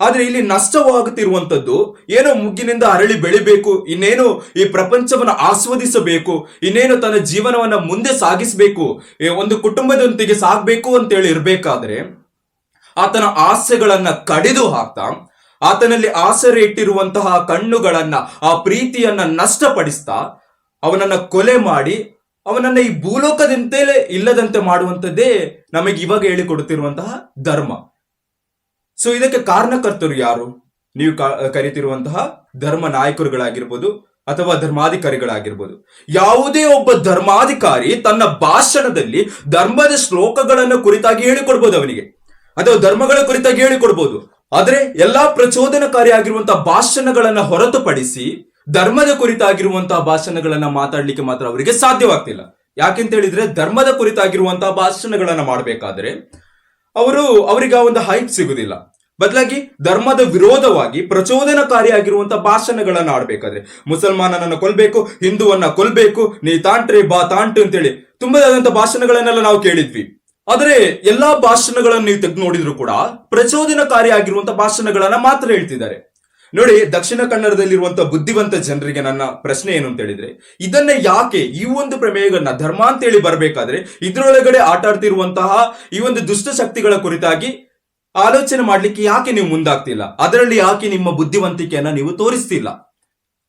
ಆದ್ರೆ ಇಲ್ಲಿ ನಷ್ಟವಾಗುತ್ತಿರುವಂತದ್ದು ಏನೋ ಮುಗ್ಗಿನಿಂದ ಅರಳಿ ಬೆಳಿಬೇಕು, ಇನ್ನೇನು ಈ ಪ್ರಪಂಚವನ್ನು ಆಸ್ವಾದಿಸಬೇಕು, ಇನ್ನೇನು ತನ್ನ ಜೀವನವನ್ನ ಮುಂದೆ ಸಾಗಿಸಬೇಕು ಒಂದು ಕುಟುಂಬದೊಂದಿಗೆ ಸಾಗಬೇಕು ಅಂತೇಳಿ ಇರಬೇಕಾದ್ರೆ ಆತನ ಆಸೆಗಳನ್ನ ಕಡಿದು ಹಾಕ್ತಾ, ಆತನಲ್ಲಿ ಆಸರೆ ಇಟ್ಟಿರುವಂತಹ ಕಣ್ಣುಗಳನ್ನ, ಆ ಪ್ರೀತಿಯನ್ನ ನಷ್ಟಪಡಿಸ್ತಾ, ಅವನನ್ನ ಕೊಲೆ ಮಾಡಿ, ಅವನನ್ನ ಈ ಭೂಲೋಕದಂತೆಲೇ ಇಲ್ಲದಂತೆ ಮಾಡುವಂತದ್ದೇ ನಮಗೆ ಇವಾಗ ಹೇಳಿಕೊಡುತ್ತಿರುವಂತಹ ಧರ್ಮ. ಸೊ ಇದಕ್ಕೆ ಕಾರಣಕರ್ತರು ಯಾರು? ನೀವು ಕರಿತಿರುವಂತಹ ಧರ್ಮ ನಾಯಕರುಗಳಾಗಿರ್ಬೋದು ಅಥವಾ ಧರ್ಮಾಧಿಕಾರಿಗಳಾಗಿರ್ಬೋದು. ಯಾವುದೇ ಒಬ್ಬ ಧರ್ಮಾಧಿಕಾರಿ ತನ್ನ ಭಾಷಣದಲ್ಲಿ ಧರ್ಮದ ಶ್ಲೋಕಗಳನ್ನು ಕುರಿತಾಗಿ ಹೇಳಿಕೊಡ್ಬೋದು ಅವನಿಗೆ. ಅಥವಾ ಧರ್ಮಗಳ ಕುರಿತಾಗಿ ಹೇಳಿಕೊಡ್ಬೋದು. ಆದರೆ ಎಲ್ಲಾ ಪ್ರಚೋದನಕಾರಿ ಆಗಿರುವಂತಹ ಭಾಷಣಗಳನ್ನ ಹೊರತುಪಡಿಸಿ ಧರ್ಮದ ಕುರಿತಾಗಿರುವಂತಹ ಭಾಷಣಗಳನ್ನ ಮಾತಾಡ್ಲಿಕ್ಕೆ ಮಾತ್ರ ಅವರಿಗೆ ಸಾಧ್ಯವಾಗ್ತಿಲ್ಲ. ಯಾಕೆಂತ ಹೇಳಿದ್ರೆ ಧರ್ಮದ ಕುರಿತಾಗಿರುವಂತಹ ಭಾಷಣಗಳನ್ನ ಮಾಡಬೇಕಾದ್ರೆ ಅವರು ಅವರಿಗೆ ಆ ಒಂದು ಹೈಪ್ ಸಿಗುದಿಲ್ಲ. ಬದಲಾಗಿ ಧರ್ಮದ ವಿರೋಧವಾಗಿ ಪ್ರಚೋದನಕಾರಿಯಾಗಿರುವಂತಹ ಭಾಷಣಗಳನ್ನ ಆಡ್ಬೇಕಾದ್ರೆ. ಮುಸಲ್ಮಾನನನ್ನ ಕೊಲ್ಬೇಕು, ಹಿಂದೂವನ್ನ ಕೊಲ್ಬೇಕು, ನೀ ತಾಂಟ್ರಿ, ಬಾ ತಾಂಟು ಅಂತೇಳಿ ತುಂಬಾದಂತ ಭಾಷಣಗಳನ್ನೆಲ್ಲ ನಾವು ಕೇಳಿದ್ವಿ. ಆದರೆ ಎಲ್ಲಾ ಭಾಷಣಗಳನ್ನು ನೀವು ತೆಗೆದು ನೋಡಿದ್ರು ಕೂಡ ಪ್ರಚೋದನಕಾರಿಯಾಗಿರುವಂತಹ ಭಾಷಣಗಳನ್ನ ಮಾತ್ರ ಹೇಳ್ತಿದ್ದಾರೆ. ನೋಡಿ, ದಕ್ಷಿಣ ಕನ್ನಡದಲ್ಲಿರುವಂತಹ ಬುದ್ಧಿವಂತ ಜನರಿಗೆ ನನ್ನ ಪ್ರಶ್ನೆ ಏನು ಅಂತ ಹೇಳಿದ್ರೆ, ಇದನ್ನ ಯಾಕೆ ಈ ಒಂದು ಪ್ರಮೇಯಗಳನ್ನ ಧರ್ಮ ಅಂತೇಳಿ ಬರಬೇಕಾದ್ರೆ, ಇದ್ರೊಳಗಡೆ ಆಟ ಈ ಒಂದು ದುಷ್ಟ ಶಕ್ತಿಗಳ ಕುರಿತಾಗಿ ಆಲೋಚನೆ ಮಾಡ್ಲಿಕ್ಕೆ ಯಾಕೆ ನೀವು ಮುಂದಾಗ್ತಿಲ್ಲ? ಅದರಲ್ಲಿ ಯಾಕೆ ನಿಮ್ಮ ಬುದ್ಧಿವಂತಿಕೆಯನ್ನ ನೀವು ತೋರಿಸ್ತಿಲ್ಲ?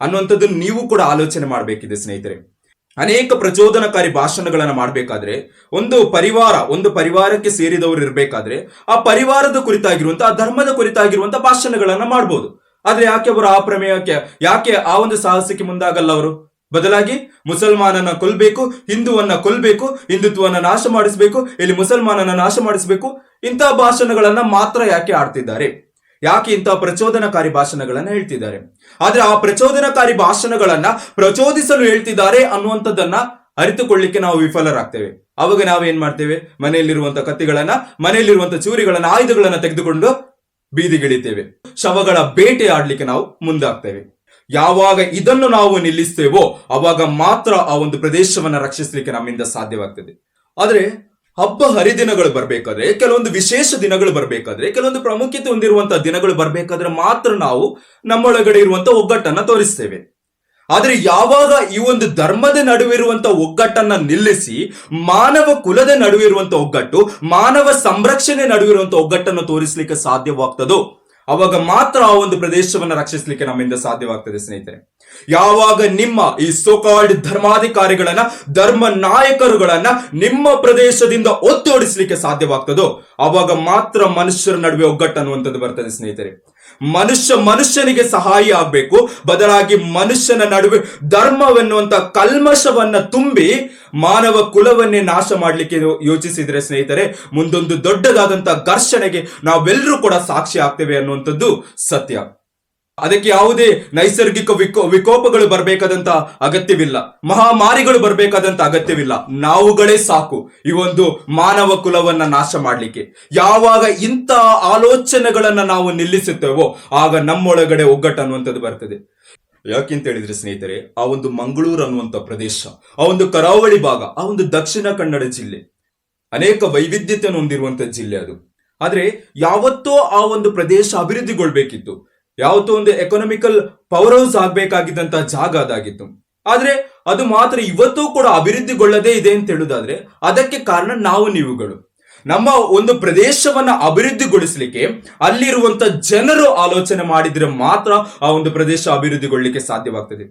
ಅನ್ನುವಂಥದ್ದನ್ನು ನೀವು ಕೂಡ ಆಲೋಚನೆ ಮಾಡಬೇಕಿದೆ ಸ್ನೇಹಿತರೆ. ಅನೇಕ ಪ್ರಚೋದನಕಾರಿ ಭಾಷಣಗಳನ್ನ ಮಾಡಬೇಕಾದ್ರೆ, ಒಂದು ಪರಿವಾರ, ಒಂದು ಪರಿವಾರಕ್ಕೆ ಸೇರಿದವರು ಇರಬೇಕಾದ್ರೆ ಆ ಪರಿವಾರದ ಕುರಿತಾಗಿರುವಂತಹ ಧರ್ಮದ ಕುರಿತಾಗಿರುವಂತಹ ಭಾಷಣಗಳನ್ನ ಮಾಡ್ಬೋದು. ಆದ್ರೆ ಯಾಕೆ ಅವರು ಆ ಪ್ರಮೇಯಕ್ಕೆ, ಯಾಕೆ ಆ ಒಂದು ಸಾಹಸಕ್ಕೆ ಮುಂದಾಗಲ್ಲ ಅವರು? ಬದಲಾಗಿ ಮುಸಲ್ಮಾನನ ಕೊಲ್ಬೇಕು, ಹಿಂದುವನ್ನ ಕೊಲ್ಬೇಕು, ಹಿಂದುತ್ವವನ್ನ ನಾಶ ಮಾಡಿಸಬೇಕು, ಇಲ್ಲಿ ಮುಸಲ್ಮಾನನ ನಾಶ ಮಾಡಿಸಬೇಕು ಇಂತಹ ಭಾಷಣಗಳನ್ನ ಮಾತ್ರ ಯಾಕೆ ಆಡ್ತಿದ್ದಾರೆ? ಯಾಕೆ ಇಂತಹ ಪ್ರಚೋದನಕಾರಿ ಭಾಷಣಗಳನ್ನ ಹೇಳ್ತಿದ್ದಾರೆ? ಆದ್ರೆ ಆ ಪ್ರಚೋದನಕಾರಿ ಭಾಷಣಗಳನ್ನ ಪ್ರಚೋದಿಸಲು ಹೇಳ್ತಿದ್ದಾರೆ ಅನ್ನುವಂಥದ್ದನ್ನ ಅರಿತುಕೊಳ್ಳಿಕ್ಕೆ ನಾವು ವಿಫಲರಾಗ್ತೇವೆ. ಅವಾಗ ನಾವೇನ್ ಮಾಡ್ತೇವೆ? ಮನೆಯಲ್ಲಿರುವಂತ ಕತ್ತಿಗಳನ್ನ ಮನೆಯಲ್ಲಿರುವಂತ ಚೂರಿಗಳನ್ನ, ಆಯುಧಗಳನ್ನ ತೆಗೆದುಕೊಂಡು ಬೀದಿಗಿಳಿತೇವೆ. ಶವಗಳ ಬೇಟೆ ಆಡ್ಲಿಕ್ಕೆ ನಾವು ಮುಂದಾಗ್ತೇವೆ. ಯಾವಾಗ ಇದನ್ನು ನಾವು ನಿಲ್ಲಿಸ್ತೇವೋ ಅವಾಗ ಮಾತ್ರ ಆ ಒಂದು ಪ್ರದೇಶವನ್ನ ರಕ್ಷಿಸಲಿಕ್ಕೆ ನಮ್ಮಿಂದ ಸಾಧ್ಯವಾಗ್ತದೆ. ಆದ್ರೆ ಹಬ್ಬ ಹರಿದಿನಗಳು ಬರಬೇಕಾದ್ರೆ, ಕೆಲವೊಂದು ವಿಶೇಷ ದಿನಗಳು ಬರಬೇಕಾದ್ರೆ, ಕೆಲವೊಂದು ಪ್ರಾಮುಖ್ಯತೆ ಹೊಂದಿರುವಂತಹ ದಿನಗಳು ಬರಬೇಕಾದ್ರೆ ಮಾತ್ರ ನಾವು ನಮ್ಮೊಳಗಡೆ ಇರುವಂತಹ ಒಗ್ಗಟ್ಟನ್ನ ತೋರಿಸ್ತೇವೆ. ಆದ್ರೆ ಯಾವಾಗ ಈ ಒಂದು ಧರ್ಮದ ನಡುವೆ ಇರುವಂತಹ ಒಗ್ಗಟ್ಟನ್ನ ನಿಲ್ಲಿಸಿ, ಮಾನವ ಕುಲದ ನಡುವೆ ಇರುವಂತಹ ಒಗ್ಗಟ್ಟು, ಮಾನವ ಸಂರಕ್ಷಣೆ ನಡುವೆ ಇರುವಂತಹ ಒಗ್ಗಟ್ಟನ್ನು ತೋರಿಸಲಿಕ್ಕೆ ಸಾಧ್ಯವಾಗ್ತದೋ? ಅವಾಗ ಮಾತ್ರ ಆ ಒಂದು ಪ್ರದೇಶವನ್ನ ರಕ್ಷಿಸಲಿಕ್ಕೆ ನಮ್ಮಿಂದ ಸಾಧ್ಯವಾಗ್ತದೆ ಸ್ನೇಹಿತರೆ. ಯಾವಾಗ ನಿಮ್ಮ ಈ ಸೋಕಾಲ್ಡ್ ಧರ್ಮಾಧಿಕಾರಿಗಳನ್ನ, ಧರ್ಮ ನಾಯಕರುಗಳನ್ನ ನಿಮ್ಮ ಪ್ರದೇಶದಿಂದ ಒತ್ತೋಡಿಸಲಿಕ್ಕೆ ಸಾಧ್ಯವಾಗ್ತದೋ? ಅವಾಗ ಮಾತ್ರ ಮನುಷ್ಯರ ನಡುವೆ ಒಗ್ಗಟ್ಟು ಅನ್ನುವಂಥದ್ದು ಬರ್ತದೆ ಸ್ನೇಹಿತರೆ. ಮನುಷ್ಯ ಮನುಷ್ಯನಿಗೆ ಸಹಾಯ ಆಗ್ಬೇಕು. ಬದಲಾಗಿ ಮನುಷ್ಯನ ನಡುವೆ ಧರ್ಮವೆನ್ನುವಂತ ಕಲ್ಮಶವನ್ನ ತುಂಬಿ ಮಾನವ ಕುಲವನ್ನೇ ನಾಶ ಮಾಡ್ಲಿಕ್ಕೆ ಯೋಚಿಸಿದ್ರೆ ಸ್ನೇಹಿತರೆ, ಮುಂದೊಂದು ದೊಡ್ಡದಾದಂತಹ ಘರ್ಷಣೆಗೆ ನಾವೆಲ್ಲರೂ ಕೂಡ ಸಾಕ್ಷಿ ಆಗ್ತೇವೆ ಅನ್ನುವಂಥದ್ದು ಸತ್ಯ. ಅದಕ್ಕೆ ಯಾವುದೇ ನೈಸರ್ಗಿಕ ವಿಕೋ, ವಿಕೋಪಗಳು ಬರಬೇಕಾದಂತ ಅಗತ್ಯವಿಲ್ಲ. ಮಹಾಮಾರಿಗಳು ಬರಬೇಕಾದಂತ ಅಗತ್ಯವಿಲ್ಲ. ನಾವುಗಳೇ ಸಾಕು ಈ ಒಂದು ಮಾನವ ಕುಲವನ್ನ ನಾಶ ಮಾಡಲಿಕ್ಕೆ. ಯಾವಾಗ ಇಂಥ ಆಲೋಚನೆಗಳನ್ನ ನಾವು ನಿಲ್ಲಿಸುತ್ತೇವೋ ಆಗ ನಮ್ಮೊಳಗಡೆ ಒಗ್ಗಟ್ಟು ಅನ್ನುವಂಥದ್ದು ಬರ್ತದೆ. ಯಾಕೆಂತ ಹೇಳಿದ್ರೆ ಸ್ನೇಹಿತರೆ, ಆ ಒಂದು ಮಂಗಳೂರು ಅನ್ನುವಂಥ ಪ್ರದೇಶ, ಆ ಒಂದು ಕರಾವಳಿ ಭಾಗ, ಆ ಒಂದು ದಕ್ಷಿಣ ಕನ್ನಡ ಜಿಲ್ಲೆ, ಅನೇಕ ವೈವಿಧ್ಯತೆಯನ್ನು ಹೊಂದಿರುವಂತಹ ಜಿಲ್ಲೆ ಅದು. ಆದ್ರೆ ಯಾವತ್ತೋ ಆ ಒಂದು ಪ್ರದೇಶ ಅಭಿವೃದ್ಧಿಗೊಳ್ಬೇಕಿತ್ತು. ಯಾವತ್ತೋ ಒಂದು ಎಕನಾಮಿಕಲ್ ಪವರ್ ಹೌಸ್ ಆಗ್ಬೇಕಾಗಿದ್ದಂತಹ ಜಾಗ ಅದಾಗಿತ್ತು. ಆದ್ರೆ ಅದು ಮಾತ್ರ ಇವತ್ತು ಕೂಡ ಅಭಿವೃದ್ಧಿಗೊಳ್ಳದೇ ಇದೆ ಅಂತ ಹೇಳುದಾದ್ರೆ ಅದಕ್ಕೆ ಕಾರಣ ನಾವು ನೀವುಗಳು. ನಮ್ಮ ಒಂದು ಪ್ರದೇಶವನ್ನ ಅಭಿವೃದ್ಧಿಗೊಳಿಸಲಿಕ್ಕೆ ಅಲ್ಲಿರುವಂತ ಜನರು ಆಲೋಚನೆ ಮಾಡಿದ್ರೆ ಮಾತ್ರ ಆ ಒಂದು ಪ್ರದೇಶ ಅಭಿವೃದ್ಧಿಗೊಳ್ಳಲಿಕ್ಕೆ ಸಾಧ್ಯವಾಗ್ತದೆ.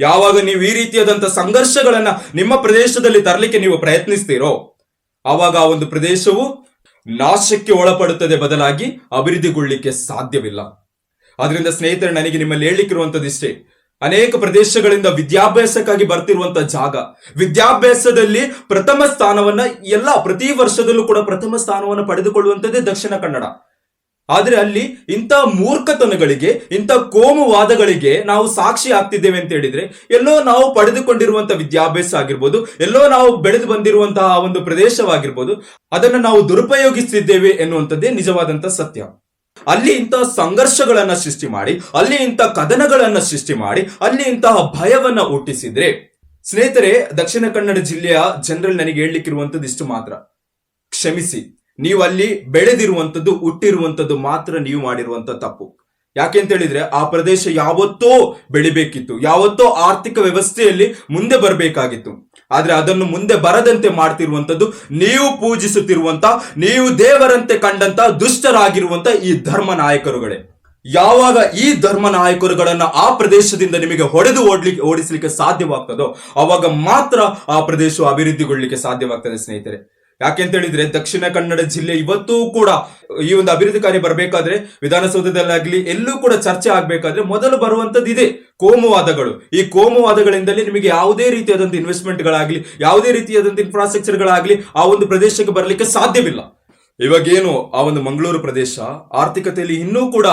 ಯಾವಾಗ ನೀವು ಈ ರೀತಿಯಾದಂತಹ ಸಂಘರ್ಷಗಳನ್ನ ನಿಮ್ಮ ಪ್ರದೇಶದಲ್ಲಿ ತರಲಿಕ್ಕೆ ನೀವು ಪ್ರಯತ್ನಿಸ್ತೀರೋ, ಆವಾಗ ಆ ಒಂದು ಪ್ರದೇಶವು ನಾಶಕ್ಕೆ ಒಳಪಡುತ್ತದೆ ಬದಲಾಗಿ ಅಭಿವೃದ್ಧಿಗೊಳ್ಳಿಕ್ಕೆ ಸಾಧ್ಯವಿಲ್ಲ. ಆದ್ರಿಂದ ಸ್ನೇಹಿತರೆ, ನನಗೆ ನಿಮ್ಮಲ್ಲಿ ಹೇಳಲಿಕ್ಕಿರುವಂತದ್ದು ಇಷ್ಟೇ ಅನೇಕ ಪ್ರದೇಶಗಳಿಂದ ವಿದ್ಯಾಭ್ಯಾಸಕ್ಕಾಗಿ ಬರ್ತಿರುವಂತ ಜಾಗ. ವಿದ್ಯಾಭ್ಯಾಸದಲ್ಲಿ ಪ್ರಥಮ ಸ್ಥಾನವನ್ನ ಎಲ್ಲ ಪ್ರತಿ ವರ್ಷದಲ್ಲೂ ಕೂಡ ಪ್ರಥಮ ಸ್ಥಾನವನ್ನು ಪಡೆದುಕೊಳ್ಳುವಂಥದ್ದೇ ದಕ್ಷಿಣ ಕನ್ನಡ. ಆದ್ರೆ ಅಲ್ಲಿ ಇಂಥ ಮೂರ್ಖತನಗಳಿಗೆ, ಇಂಥ ಕೋಮುವಾದಗಳಿಗೆ ನಾವು ಸಾಕ್ಷಿ ಆಗ್ತಿದ್ದೇವೆ ಅಂತ ಹೇಳಿದ್ರೆ, ಎಲ್ಲೋ ನಾವು ಪಡೆದುಕೊಂಡಿರುವಂತ ವಿದ್ಯಾಭ್ಯಾಸ ಆಗಿರ್ಬೋದು, ಎಲ್ಲೋ ನಾವು ಬೆಳೆದು ಬಂದಿರುವಂತಹ ಒಂದು ಪ್ರದೇಶವಾಗಿರ್ಬೋದು, ಅದನ್ನು ನಾವು ದುರುಪಯೋಗಿಸ್ತಿದ್ದೇವೆ ಎನ್ನುವಂಥದ್ದೇ ನಿಜವಾದಂತ ಸತ್ಯ. ಅಲ್ಲಿ ಇಂತಹ ಸಂಘರ್ಷಗಳನ್ನ ಸೃಷ್ಟಿ ಮಾಡಿ, ಅಲ್ಲಿ ಇಂತಹ ಕದನಗಳನ್ನ ಸೃಷ್ಟಿ ಮಾಡಿ, ಅಲ್ಲಿ ಇಂತಹ ಭಯವನ್ನ ಹುಟ್ಟಿಸಿದ್ರೆ, ಸ್ನೇಹಿತರೆ, ದಕ್ಷಿಣ ಕನ್ನಡ ಜಿಲ್ಲೆಯ ಜನರಲ್ಲಿ ನನಗೆ ಹೇಳಲಿಕ್ಕಿರುವಂಥದ್ದು ಇಷ್ಟು ಮಾತ್ರ. ಕ್ಷಮಿಸಿ, ನೀವು ಅಲ್ಲಿ ಬೆಳೆದಿರುವಂಥದ್ದು ಹುಟ್ಟಿರುವಂತದ್ದು ಮಾತ್ರ ನೀವು ಮಾಡಿರುವಂತ ತಪ್ಪು. ಯಾಕೆ ಅಂತ ಹೇಳಿದ್ರೆ, ಆ ಪ್ರದೇಶ ಯಾವತ್ತೋ ಬೆಳಿಬೇಕಿತ್ತು, ಯಾವತ್ತೋ ಆರ್ಥಿಕ ವ್ಯವಸ್ಥೆಯಲ್ಲಿ ಮುಂದೆ ಬರಬೇಕಾಗಿತ್ತು. ಆದ್ರೆ ಅದನ್ನು ಮುಂದೆ ಬರದಂತೆ ಮಾಡ್ತಿರುವಂಥದ್ದು ನೀವು ಪೂಜಿಸುತ್ತಿರುವಂತ ನೀವು ದೇವರಂತೆ ಕಂಡಂತ ದುಷ್ಟರಾಗಿರುವಂತ ಈ ಧರ್ಮ ನಾಯಕರುಗಳೇ ಯಾವಾಗ ಈ ಧರ್ಮ ನಾಯಕರುಗಳನ್ನು ಆ ಪ್ರದೇಶದಿಂದ ನಿಮಗೆ ಹೊಡೆದು ಓಡ್ಲಿಕ್ಕೆ ಓಡಿಸಲಿಕ್ಕೆ ಸಾಧ್ಯವಾಗ್ತದೋ, ಅವಾಗ ಮಾತ್ರ ಆ ಪ್ರದೇಶವು ಅಭಿವೃದ್ಧಿಗೊಳ್ಳಲಿಕ್ಕೆ ಸಾಧ್ಯವಾಗ್ತದೆ ಸ್ನೇಹಿತರೆ. ಯಾಕೆಂತ ಹೇಳಿದ್ರೆ ದಕ್ಷಿಣ ಕನ್ನಡ ಜಿಲ್ಲೆ ಇವತ್ತೂ ಕೂಡ ಈ ಒಂದು ಅಭಿವೃದ್ಧಿ ಕಾರ್ಯ ಬರಬೇಕಾದ್ರೆ ವಿಧಾನಸೌಧದಲ್ಲಾಗ್ಲಿ ಎಲ್ಲೂ ಕೂಡ ಚರ್ಚೆ ಆಗ್ಬೇಕಾದ್ರೆ ಮೊದಲು ಬರುವಂತದ್ದು ಇದೆ. ಕೋಮುವಾದಗಳು. ಈ ಕೋಮುವಾದಗಳಿಂದಲೇ ನಿಮಗೆ ಯಾವುದೇ ರೀತಿಯಾದಂತ ಇನ್ವೆಸ್ಟ್ಮೆಂಟ್ಗಳಾಗ್ಲಿ ಯಾವುದೇ ರೀತಿಯಾದಂತ ಇನ್ಫ್ರಾಸ್ಟ್ರಕ್ಚರ್ಗಳಾಗ್ಲಿ ಆ ಒಂದು ಪ್ರದೇಶಕ್ಕೆ ಬರಲಿಕ್ಕೆ ಸಾಧ್ಯವಿಲ್ಲ. ಇವಾಗೇನು ಆ ಒಂದು ಮಂಗಳೂರು ಪ್ರದೇಶ ಆರ್ಥಿಕತೆಯಲ್ಲಿ ಇನ್ನೂ ಕೂಡ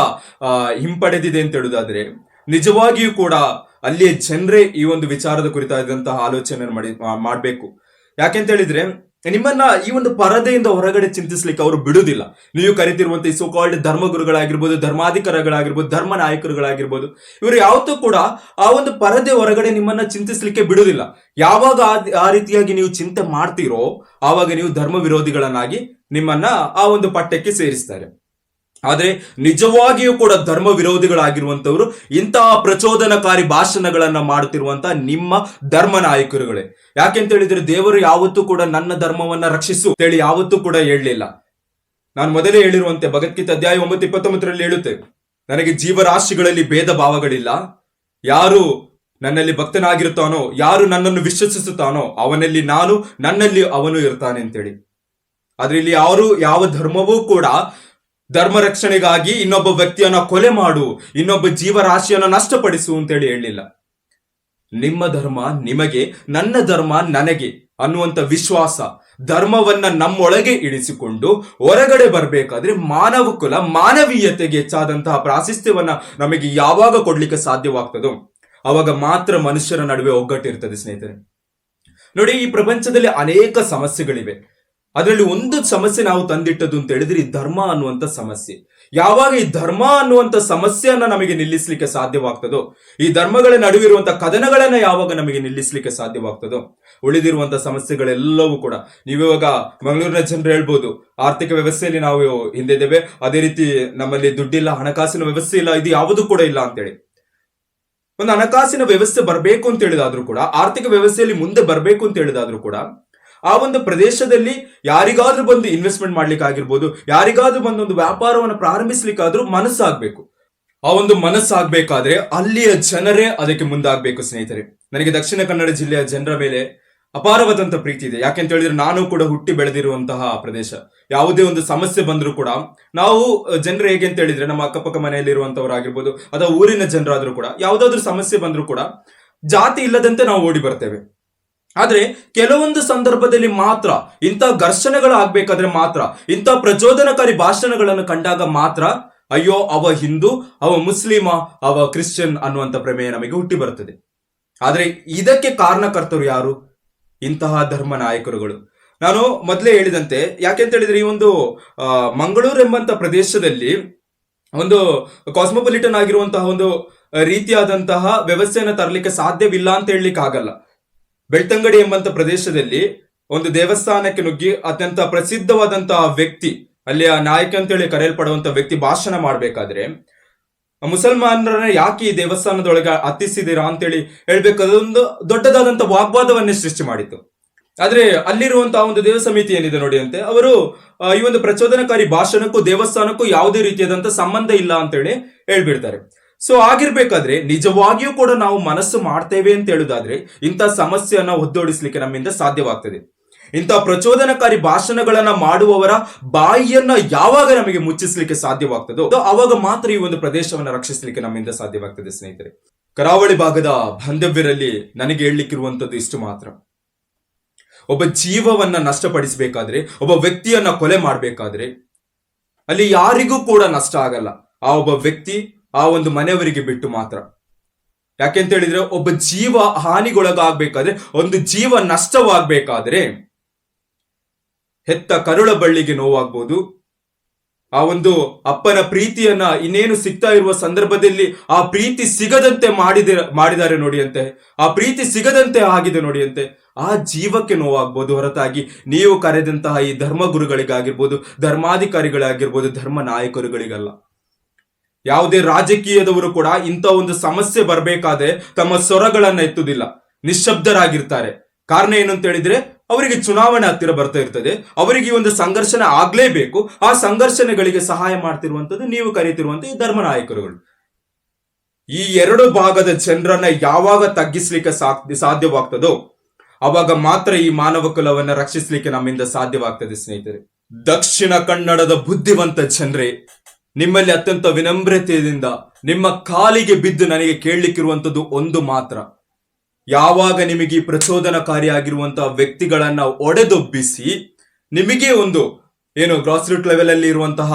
ಹಿಂಪಡೆದಿದೆ ಅಂತ ಹೇಳುದಾದ್ರೆ ನಿಜವಾಗಿಯೂ ಕೂಡ ಅಲ್ಲಿಯ ಜನರೇ ಈ ಒಂದು ವಿಚಾರದ ಕುರಿತಾದಂತಹ ಆಲೋಚನೆ ಮಾಡಿ ಮಾಡಬೇಕು. ಯಾಕೆಂತ ಹೇಳಿದ್ರೆ ನಿಮ್ಮನ್ನ ಈ ಒಂದು ಪರದೆಯಿಂದ ಹೊರಗಡೆ ಚಿಂತಿಸ್ಲಿಕ್ಕೆ ಅವರು ಬಿಡುವುದಿಲ್ಲ. ನೀವು ಕರಿತಿರುವಂತ ಈ ಸೋಕಾಲ್ಡ್ ಧರ್ಮಗುರುಗಳಾಗಿರ್ಬೋದು, ಧರ್ಮಾಧಿಕಾರಗಳಾಗಿರ್ಬೋದು ಧರ್ಮ ನಾಯಕರುಗಳಾಗಿರ್ಬೋದು ಇವರು ಯಾವತ್ತೂ ಕೂಡ ಆ ಒಂದು ಪರದೆ ಹೊರಗಡೆ ನಿಮ್ಮನ್ನ ಚಿಂತಿಸ್ಲಿಕ್ಕೆ ಬಿಡುವುದಿಲ್ಲ. ಯಾವಾಗ ಆ ರೀತಿಯಾಗಿ ನೀವು ಚಿಂತೆ ಮಾಡ್ತೀರೋ, ಆವಾಗ ನೀವು ಧರ್ಮ ವಿರೋಧಿಗಳನ್ನಾಗಿ ನಿಮ್ಮನ್ನ ಆ ಒಂದು ಪಠ್ಯಕ್ಕೆ ಸೇರಿಸ್ತಾರೆ. ಆದ್ರೆ ನಿಜವಾಗಿಯೂ ಕೂಡ ಧರ್ಮ ವಿರೋಧಿಗಳಾಗಿರುವಂತವರು ಇಂತಹ ಪ್ರಚೋದನಕಾರಿ ಭಾಷಣಗಳನ್ನ ಮಾಡುತ್ತಿರುವಂತಹ ನಿಮ್ಮ ಧರ್ಮ ನಾಯಕರುಗಳೇ. ಯಾಕೆಂತ ಹೇಳಿದ್ರೆ ದೇವರು ಯಾವತ್ತೂ ಕೂಡ ನನ್ನ ಧರ್ಮವನ್ನ ರಕ್ಷಿಸು ಹೇಳಿ ಯಾವತ್ತೂ ಕೂಡ ಹೇಳಲಿಲ್ಲ. ನಾನು ಮೊದಲೇ ಹೇಳಿರುವಂತೆ ಭಗವದ್ಗೀತೆ ಅಧ್ಯಾಯ ಒಂಬತ್ತು ಇಪ್ಪತ್ತೊಂಬತ್ತರಲ್ಲಿ ಹೇಳುತ್ತೆ, ನನಗೆ ಜೀವರಾಶಿಗಳಲ್ಲಿ ಭೇದ ಭಾವಗಳಿಲ್ಲ. ಯಾರು ನನ್ನಲ್ಲಿ ಭಕ್ತನಾಗಿರುತ್ತಾನೋ, ಯಾರು ನನ್ನನ್ನು ವಿಶ್ವಸಿಸುತ್ತಾನೋ, ಅವನಲ್ಲಿ ನಾನು, ನನ್ನಲ್ಲಿ ಅವನು ಇರ್ತಾನೆ ಅಂತೇಳಿ. ಆದ್ರೆ ಇಲ್ಲಿ ಯಾರು ಯಾವ ಧರ್ಮವೂ ಕೂಡ ಧರ್ಮ ರಕ್ಷಣೆಗಾಗಿ ಇನ್ನೊಬ್ಬ ವ್ಯಕ್ತಿಯನ್ನ ಕೊಲೆ ಮಾಡು, ಇನ್ನೊಬ್ಬ ಜೀವರಾಶಿಯನ್ನ ನಷ್ಟಪಡಿಸು ಅಂತೇಳಿ ಹೇಳಲಿಲ್ಲ. ನಿಮ್ಮ ಧರ್ಮ ನಿಮಗೆ, ನನ್ನ ಧರ್ಮ ನನಗೆ ಅನ್ನುವಂತ ವಿಶ್ವಾಸ, ಧರ್ಮವನ್ನ ನಮ್ಮೊಳಗೆ ಇಳಿಸಿಕೊಂಡು ಹೊರಗಡೆ ಬರಬೇಕಾದ್ರೆ ಮಾನವ ಕುಲ ಮಾನವೀಯತೆಗೆ ಹೆಚ್ಚಾದಂತಹ ಪ್ರಾಶಸ್ತ್ಯವನ್ನ ನಮಗೆ ಯಾವಾಗ ಕೊಡ್ಲಿಕ್ಕೆ ಸಾಧ್ಯವಾಗ್ತದೋ, ಅವಾಗ ಮಾತ್ರ ಮನುಷ್ಯರ ನಡುವೆ ಒಗ್ಗಟ್ಟಿರ್ತದೆ ಸ್ನೇಹಿತರೆ. ನೋಡಿ, ಈ ಪ್ರಪಂಚದಲ್ಲಿ ಅನೇಕ ಸಮಸ್ಯೆಗಳಿವೆ. ಅದರಲ್ಲಿ ಒಂದು ಸಮಸ್ಯೆ ನಾವು ತಂದಿಟ್ಟದ್ದು ಅಂತ ಹೇಳಿದ್ರೆ ಈ ಧರ್ಮ ಅನ್ನುವಂತ ಸಮಸ್ಯೆ. ಯಾವಾಗ ಈ ಧರ್ಮ ಅನ್ನುವಂತ ಸಮಸ್ಯೆಯನ್ನ ನಮಗೆ ನಿಲ್ಲಿಸಲಿಕ್ಕೆ ಸಾಧ್ಯವಾಗ್ತದೋ, ಈ ಧರ್ಮಗಳ ನಡುವಿರುವಂತ ಕದನಗಳನ್ನ ಯಾವಾಗ ನಮಗೆ ನಿಲ್ಲಿಸಲಿಕ್ಕೆ ಸಾಧ್ಯವಾಗ್ತದೋ ಉಳಿದಿರುವಂತಹ ಸಮಸ್ಯೆಗಳೆಲ್ಲವೂ ಕೂಡ, ನೀವಿವಾಗ ಮಂಗಳೂರಿನ ಜನರು ಹೇಳ್ಬೋದು, ಆರ್ಥಿಕ ವ್ಯವಸ್ಥೆಯಲ್ಲಿ ನಾವು ಹಿಂದಿದ್ದೇವೆ, ಅದೇ ರೀತಿ ನಮ್ಮಲ್ಲಿ ದುಡ್ಡಿಲ್ಲ, ಹಣಕಾಸಿನ ವ್ಯವಸ್ಥೆ ಇಲ್ಲ, ಇದು ಯಾವುದು ಕೂಡ ಇಲ್ಲ ಅಂತೇಳಿ. ಒಂದು ಹಣಕಾಸಿನ ವ್ಯವಸ್ಥೆ ಬರಬೇಕು ಅಂತ ಹೇಳಿದಾದ್ರೂ ಕೂಡ, ಆರ್ಥಿಕ ವ್ಯವಸ್ಥೆಯಲ್ಲಿ ಮುಂದೆ ಬರಬೇಕು ಅಂತ ಹೇಳಿದಾದ್ರೂ ಕೂಡ ಆ ಒಂದು ಪ್ರದೇಶದಲ್ಲಿ ಯಾರಿಗಾದ್ರೂ ಬಂದು ಇನ್ವೆಸ್ಟ್ಮೆಂಟ್ ಮಾಡ್ಲಿಕ್ಕೆ ಆಗಿರ್ಬೋದು ಯಾರಿಗಾದ್ರೂ ಬಂದು ಒಂದು ವ್ಯಾಪಾರವನ್ನು ಪ್ರಾರಂಭಿಸ್ಲಿಕ್ಕಾದ್ರೂ ಮನಸ್ಸಾಗಬೇಕು. ಆ ಒಂದು ಮನಸ್ಸಾಗಬೇಕಾದ್ರೆ ಅಲ್ಲಿಯ ಜನರೇ ಅದಕ್ಕೆ ಮುಂದಾಗಬೇಕು ಸ್ನೇಹಿತರೆ. ನನಗೆ ದಕ್ಷಿಣ ಕನ್ನಡ ಜಿಲ್ಲೆಯ ಜನರ ಮೇಲೆ ಅಪಾರವಾದಂತ ಪ್ರೀತಿ ಇದೆ. ಯಾಕೆಂತ ಹೇಳಿದ್ರೆ ನಾನು ಕೂಡ ಹುಟ್ಟಿ ಬೆಳೆದಿರುವಂತಹ ಪ್ರದೇಶ. ಯಾವುದೇ ಒಂದು ಸಮಸ್ಯೆ ಬಂದರೂ ಕೂಡ ನಾವು ಜನರು ಹೇಗೆ ಅಂತ ಹೇಳಿದ್ರೆ ನಮ್ಮ ಅಕ್ಕಪಕ್ಕ ಮನೆಯಲ್ಲಿರುವಂತವರಾಗಿರ್ಬೋದು, ಅಥವಾ ಊರಿನ ಜನರಾದರೂ ಕೂಡ, ಯಾವುದಾದ್ರೂ ಸಮಸ್ಯೆ ಬಂದರೂ ಕೂಡ ಜಾತಿ ಇಲ್ಲದಂತೆ ನಾವು ಓಡಿ ಬರ್ತೇವೆ. ಆದ್ರೆ ಕೆಲವೊಂದು ಸಂದರ್ಭದಲ್ಲಿ ಮಾತ್ರ ಇಂಥ ಘರ್ಷಣೆಗಳು ಆಗ್ಬೇಕಾದ್ರೆ ಮಾತ್ರ, ಇಂಥ ಪ್ರಚೋದನಕಾರಿ ಭಾಷಣಗಳನ್ನು ಕಂಡಾಗ ಮಾತ್ರ, ಅಯ್ಯೋ, ಅವ ಹಿಂದೂ, ಅವ ಮುಸ್ಲಿಮ, ಅವ ಕ್ರಿಶ್ಚಿಯನ್ ಅನ್ನುವಂಥ ಪ್ರಮೇಯ ನಮಗೆ ಹುಟ್ಟಿ ಬರುತ್ತದೆ. ಆದ್ರೆ ಇದಕ್ಕೆ ಕಾರಣಕರ್ತರು ಯಾರು? ಇಂತಹ ಧರ್ಮ ನಾಯಕರುಗಳು. ನಾನು ಮೊದಲೇ ಹೇಳಿದಂತೆ ಯಾಕೆಂತ ಹೇಳಿದ್ರೆ ಈ ಒಂದು ಮಂಗಳೂರು ಎಂಬಂತ ಪ್ರದೇಶದಲ್ಲಿ ಒಂದು ಕಾಸ್ಮೋಪಾಲಿಟನ್ ಆಗಿರುವಂತಹ ಒಂದು ರೀತಿಯಾದಂತಹ ವ್ಯವಸ್ಥೆಯನ್ನು ತರಲಿಕ್ಕೆ ಸಾಧ್ಯವಿಲ್ಲ ಅಂತ ಹೇಳಲಿಕ್ಕೆ ಆಗಲ್ಲ ಬೆಳ್ತಂಗಡಿ ಎಂಬಂತ ಪ್ರದೇಶದಲ್ಲಿ ಒಂದು ದೇವಸ್ಥಾನಕ್ಕೆ ನುಗ್ಗಿ ಅತ್ಯಂತ ಪ್ರಸಿದ್ಧವಾದಂತಹ ವ್ಯಕ್ತಿ, ಅಲ್ಲಿಯ ನಾಯಕ ಅಂತೇಳಿ ಕರೆಯಲ್ಪಡುವಂತ ವ್ಯಕ್ತಿ ಭಾಷಣ ಮಾಡಬೇಕಾದ್ರೆ, ಮುಸಲ್ಮಾನರನ್ನ ಯಾಕೆ ಈ ದೇವಸ್ಥಾನದೊಳಗೆ ಹತ್ತಿಸಿದಿರಾ ಅಂತೇಳಿ ಹೇಳ್ಬೇಕಾದ್ರೆ ಒಂದು ದೊಡ್ಡದಾದಂತ ವಾಗ್ವಾದವನ್ನೇ ಸೃಷ್ಟಿ ಮಾಡಿತ್ತು. ಆದ್ರೆ ಅಲ್ಲಿರುವಂತಹ ಒಂದು ದೇವ ಸಮಿತಿ ಏನಿದೆ ನೋಡಿ ಅಂತೆ, ಅವರು ಈ ಒಂದು ಪ್ರಚೋದನಕಾರಿ ಭಾಷಣಕ್ಕೂ ದೇವಸ್ಥಾನಕ್ಕೂ ಯಾವುದೇ ರೀತಿಯಾದಂತ ಸಂಬಂಧ ಇಲ್ಲ ಅಂತೇಳಿ ಹೇಳ್ಬಿಡ್ತಾರೆ. ಸೊ ಆಗಿರ್ಬೇಕಾದ್ರೆ ನಿಜವಾಗಿಯೂ ಕೂಡ ನಾವು ಮನಸ್ಸು ಮಾಡ್ತೇವೆ ಅಂತ ಹೇಳುದಾದ್ರೆ ಇಂಥ ಸಮಸ್ಯೆಯನ್ನ ಒದ್ದೋಡಿಸ್ಲಿಕ್ಕೆ ನಮ್ಮಿಂದ ಸಾಧ್ಯವಾಗ್ತದೆ. ಇಂಥ ಪ್ರಚೋದನಕಾರಿ ಭಾಷಣಗಳನ್ನ ಮಾಡುವವರ ಬಾಯಿಯನ್ನ ಯಾವಾಗ ನಮಗೆ ಮುಚ್ಚಿಸ್ಲಿಕ್ಕೆ ಸಾಧ್ಯವಾಗ್ತದೋ, ಅವಾಗ ಮಾತ್ರ ಈ ಒಂದು ಪ್ರದೇಶವನ್ನ ರಕ್ಷಿಸಲಿಕ್ಕೆ ನಮ್ಮಿಂದ ಸಾಧ್ಯವಾಗ್ತದೆ, ಸ್ನೇಹಿತರೆ. ಕರಾವಳಿ ಭಾಗದ ಬಾಂಧವ್ಯರಲ್ಲಿ ನನಗೆ ಹೇಳಲಿಕ್ಕಿರುವಂತದ್ದು ಇಷ್ಟು ಮಾತ್ರ. ಒಬ್ಬ ಜೀವವನ್ನ ನಷ್ಟಪಡಿಸಬೇಕಾದ್ರೆ, ಒಬ್ಬ ವ್ಯಕ್ತಿಯನ್ನ ಕೊಲೆ ಮಾಡಬೇಕಾದ್ರೆ, ಅಲ್ಲಿ ಯಾರಿಗೂ ಕೂಡ ನಷ್ಟ ಆಗಲ್ಲ. ಆ ಒಬ್ಬ ವ್ಯಕ್ತಿ ಆ ಒಂದು ಮನೆಯವರಿಗೆ ಬಿಟ್ಟು ಮಾತ್ರ. ಯಾಕೆಂತ ಹೇಳಿದ್ರೆ ಒಬ್ಬ ಜೀವ ಹಾನಿಗೊಳಗಾಗಬೇಕಾದ್ರೆ, ಒಂದು ಜೀವ ನಷ್ಟವಾಗಬೇಕಾದ್ರೆ ಹೆತ್ತ ಕರುಳ ಬಳ್ಳಿಗೆ ನೋವಾಗ್ಬೋದು. ಆ ಒಂದು ಅಪ್ಪನ ಪ್ರೀತಿಯನ್ನ ಇನ್ನೇನು ಸಿಗ್ತಾ ಇರುವ ಸಂದರ್ಭದಲ್ಲಿ ಆ ಪ್ರೀತಿ ಸಿಗದಂತೆ ಮಾಡಿದ, ಮಾಡಿದ್ದಾರೆ ನೋಡಿಯಂತೆ, ಆ ಪ್ರೀತಿ ಸಿಗದಂತೆ ಆಗಿದೆ ನೋಡಿಯಂತೆ, ಆ ಜೀವಕ್ಕೆ ನೋವಾಗ್ಬೋದು ಹೊರತಾಗಿ. ನೀವು ಕರೆದಂತಹ ಈ ಧರ್ಮಗುರುಗಳಿಗಾಗಿರ್ಬೋದು, ಧರ್ಮಾಧಿಕಾರಿಗಳಾಗಿರ್ಬೋದು, ಧರ್ಮ ನಾಯಕರುಗಳಿಗಲ್ಲ. ಯಾವುದೇ ರಾಜಕೀಯದವರು ಕೂಡ ಇಂಥ ಒಂದು ಸಮಸ್ಯೆ ಬರಬೇಕಾದ್ರೆ ತಮ್ಮ ಸ್ವರಗಳನ್ನ ಎತ್ತುದಿಲ್ಲ. ನಿಶ್ಶಬ್ದರಾಗಿರ್ತಾರೆ. ಕಾರಣ ಏನು ಅಂತ ಹೇಳಿದ್ರೆ, ಅವರಿಗೆ ಚುನಾವಣೆ ಹತ್ತಿರ ಬರ್ತಾ ಇರ್ತದೆ. ಅವರಿಗೆ ಒಂದು ಸಂಘರ್ಷನ ಆಗ್ಲೇಬೇಕು. ಆ ಸಂಘರ್ಷಣೆಗಳಿಗೆ ಸಹಾಯ ಮಾಡ್ತಿರುವಂತದ್ದು ನೀವು ಕರೀತಿರುವಂತ ಈ ಧರ್ಮ ನಾಯಕರುಗಳು. ಈ ಎರಡು ಭಾಗದ ಜನರನ್ನ ಯಾವಾಗ ತಗ್ಗಿಸ್ಲಿಕ್ಕೆ ಸಾಧ್ಯವಾಗ್ತದೋ, ಅವಾಗ ಮಾತ್ರ ಈ ಮಾನವ ಕುಲವನ್ನ ರಕ್ಷಿಸಲಿಕ್ಕೆ ನಮ್ಮಿಂದ ಸಾಧ್ಯವಾಗ್ತದೆ ಸ್ನೇಹಿತರೆ. ದಕ್ಷಿಣ ಕನ್ನಡದ ಬುದ್ಧಿವಂತ ಜನರೇ ನಿಮ್ಮಲ್ಲಿ ಅತ್ಯಂತ ವಿನಮ್ರತೆಯಿಂದ ನಿಮ್ಮ ಕಾಲಿಗೆ ಬಿದ್ದು ನನಗೆ ಕೇಳಲಿಕ್ಕಿರುವಂಥದ್ದು ಒಂದು ಮಾತ್ರ. ಯಾವಾಗ ನಿಮಗೆ ಪ್ರಚೋದನಕಾರಿಯಾಗಿರುವಂತಹ ವ್ಯಕ್ತಿಗಳನ್ನ ಒಡೆದೊಬ್ಬಿಸಿ, ನಿಮಗೆ ಒಂದು ಏನು ಗ್ರಾಸ್ ರೂಟ್ ಲೆವೆಲ್ ಅಲ್ಲಿ ಇರುವಂತಹ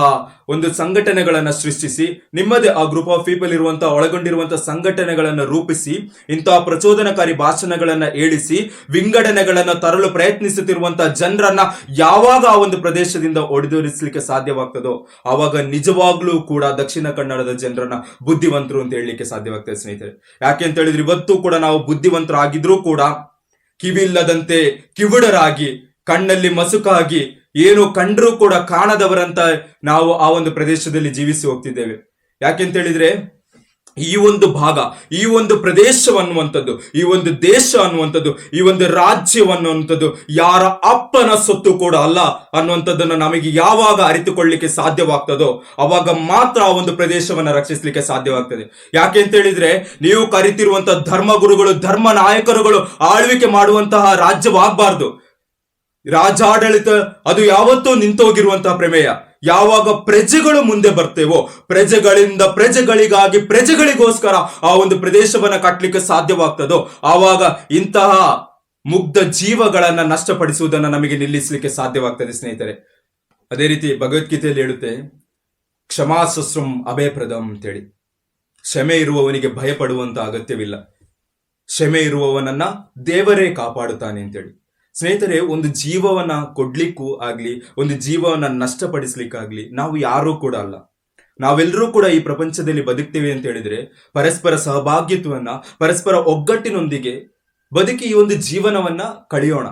ಒಂದು ಸಂಘಟನೆಗಳನ್ನ ಸೃಷ್ಟಿಸಿ, ನಿಮ್ಮದೇ ಆ ಗ್ರೂಪ್ ಆಫ್ ಪೀಪಲ್ ಇರುವಂತಹ ಒಳಗೊಂಡಿರುವಂತಹ ಸಂಘಟನೆಗಳನ್ನ ರೂಪಿಸಿ ಇಂತಹ ಪ್ರಚೋದನಕಾರಿ ಭಾಷಣಗಳನ್ನ ಏಳಿಸಿ ವಿಂಗಡಣೆಗಳನ್ನ ತರಲು ಪ್ರಯತ್ನಿಸುತ್ತಿರುವಂತಹ ಜನರನ್ನ ಯಾವಾಗ ಆ ಒಂದು ಪ್ರದೇಶದಿಂದ ಒಡೆದೋರಿಸಲಿಕ್ಕೆ ಸಾಧ್ಯವಾಗ್ತದೋ, ಆವಾಗ ನಿಜವಾಗ್ಲೂ ಕೂಡ ದಕ್ಷಿಣ ಕನ್ನಡದ ಜನರನ್ನ ಬುದ್ಧಿವಂತರು ಅಂತ ಹೇಳಲಿಕ್ಕೆ ಸಾಧ್ಯವಾಗ್ತದೆ ಸ್ನೇಹಿತರೆ. ಯಾಕೆ ಅಂತ ಹೇಳಿದ್ರೆ ಇವತ್ತು ಕೂಡ ನಾವು ಬುದ್ಧಿವಂತರಾಗಿದ್ರೂ ಕೂಡ ಕಿವಿಲ್ಲದಂತೆ ಕಿವುಡರಾಗಿ, ಕಣ್ಣಲ್ಲಿ ಮಸುಕಾಗಿ ಏನು ಕಂಡ್ರೂ ಕೂಡ ಕಾಣದವರಂತ ನಾವು ಆ ಒಂದು ಪ್ರದೇಶದಲ್ಲಿ ಜೀವಿಸಿ ಹೋಗ್ತಿದ್ದೇವೆ. ಯಾಕೆಂತ ಹೇಳಿದ್ರೆ, ಈ ಒಂದು ಭಾಗ, ಈ ಒಂದು ಪ್ರದೇಶವನ್ನುವಂಥದ್ದು ಈ ಒಂದು ದೇಶ ಅನ್ನುವಂಥದ್ದು, ಈ ಒಂದು ರಾಜ್ಯವನ್ನುವಂಥದ್ದು ಯಾರ ಅಪ್ಪನ ಸೊತ್ತು ಕೂಡ ಅಲ್ಲ ಅನ್ನುವಂಥದ್ದನ್ನು ನಮಗೆ ಯಾವಾಗ ಅರಿತುಕೊಳ್ಳಿಕ್ಕೆ ಸಾಧ್ಯವಾಗ್ತದೋ ಅವಾಗ ಮಾತ್ರ ಆ ಒಂದು ಪ್ರದೇಶವನ್ನು ರಕ್ಷಿಸಲಿಕ್ಕೆ ಸಾಧ್ಯವಾಗ್ತದೆ. ಯಾಕೆ ಅಂತ ಹೇಳಿದ್ರೆ, ನೀವು ಕರಿತಿರುವಂತಹ ಧರ್ಮಗುರುಗಳು, ಧರ್ಮ ನಾಯಕರುಗಳು ಆಳ್ವಿಕೆ ಮಾಡುವಂತಹ ರಾಜ್ಯವಾಗಬಾರ್ದು. ರಾಜಾಡಳಿತ, ಅದು ಯಾವತ್ತೂ ನಿಂತೋಗಿರುವಂತಹ ಪ್ರಮೇಯ. ಯಾವಾಗ ಪ್ರಜೆಗಳು ಮುಂದೆ ಬರ್ತೇವೋ, ಪ್ರಜೆಗಳಿಂದ ಪ್ರಜೆಗಳಿಗಾಗಿ, ಪ್ರಜೆಗಳಿಗೋಸ್ಕರ ಆ ಒಂದು ಪ್ರದೇಶವನ್ನ ಕಟ್ಟಲಿಕ್ಕೆ ಸಾಧ್ಯವಾಗ್ತದೋ, ಆವಾಗ ಇಂತಹ ಮುಗ್ಧ ಜೀವಗಳನ್ನ ನಷ್ಟಪಡಿಸುವುದನ್ನು ನಮಗೆ ನಿಲ್ಲಿಸಲಿಕ್ಕೆ ಸಾಧ್ಯವಾಗ್ತದೆ, ಸ್ನೇಹಿತರೆ. ಅದೇ ರೀತಿ ಭಗವದ್ಗೀತೆಯಲ್ಲಿ ಹೇಳುತ್ತೆ ಕ್ಷಮಾಸಸ್ರಂ ಅಭಯಪ್ರದಂ ಅಂತೇಳಿ. ಕ್ಷಮೆ ಇರುವವನಿಗೆ ಭಯಪಡುವಂತ ಅಗತ್ಯವಿಲ್ಲ. ಕ್ಷಮೆ ಇರುವವನನ್ನ ದೇವರೇ ಕಾಪಾಡುತ್ತಾನೆ ಅಂತೇಳಿ. ಸ್ನೇಹಿತರೆ, ಒಂದು ಜೀವವನ್ನ ಕೊಡ್ಲಿಕ್ಕೂ ಆಗ್ಲಿ, ಒಂದು ಜೀವವನ್ನ ನಷ್ಟಪಡಿಸ್ಲಿಕ್ಕಾಗ್ಲಿ, ನಾವು ಯಾರೂ ಕೂಡ ಅಲ್ಲ. ನಾವೆಲ್ಲರೂ ಕೂಡ ಈ ಪ್ರಪಂಚದಲ್ಲಿ ಬದುಕ್ತೇವೆ ಅಂತ ಹೇಳಿದ್ರೆ, ಪರಸ್ಪರ ಸಹಭಾಗ್ಯತ್ವವನ್ನ ಪರಸ್ಪರ ಒಗ್ಗಟ್ಟಿನೊಂದಿಗೆ ಬದುಕಿ ಈ ಒಂದು ಜೀವನವನ್ನ ಕಳೆಯೋಣ.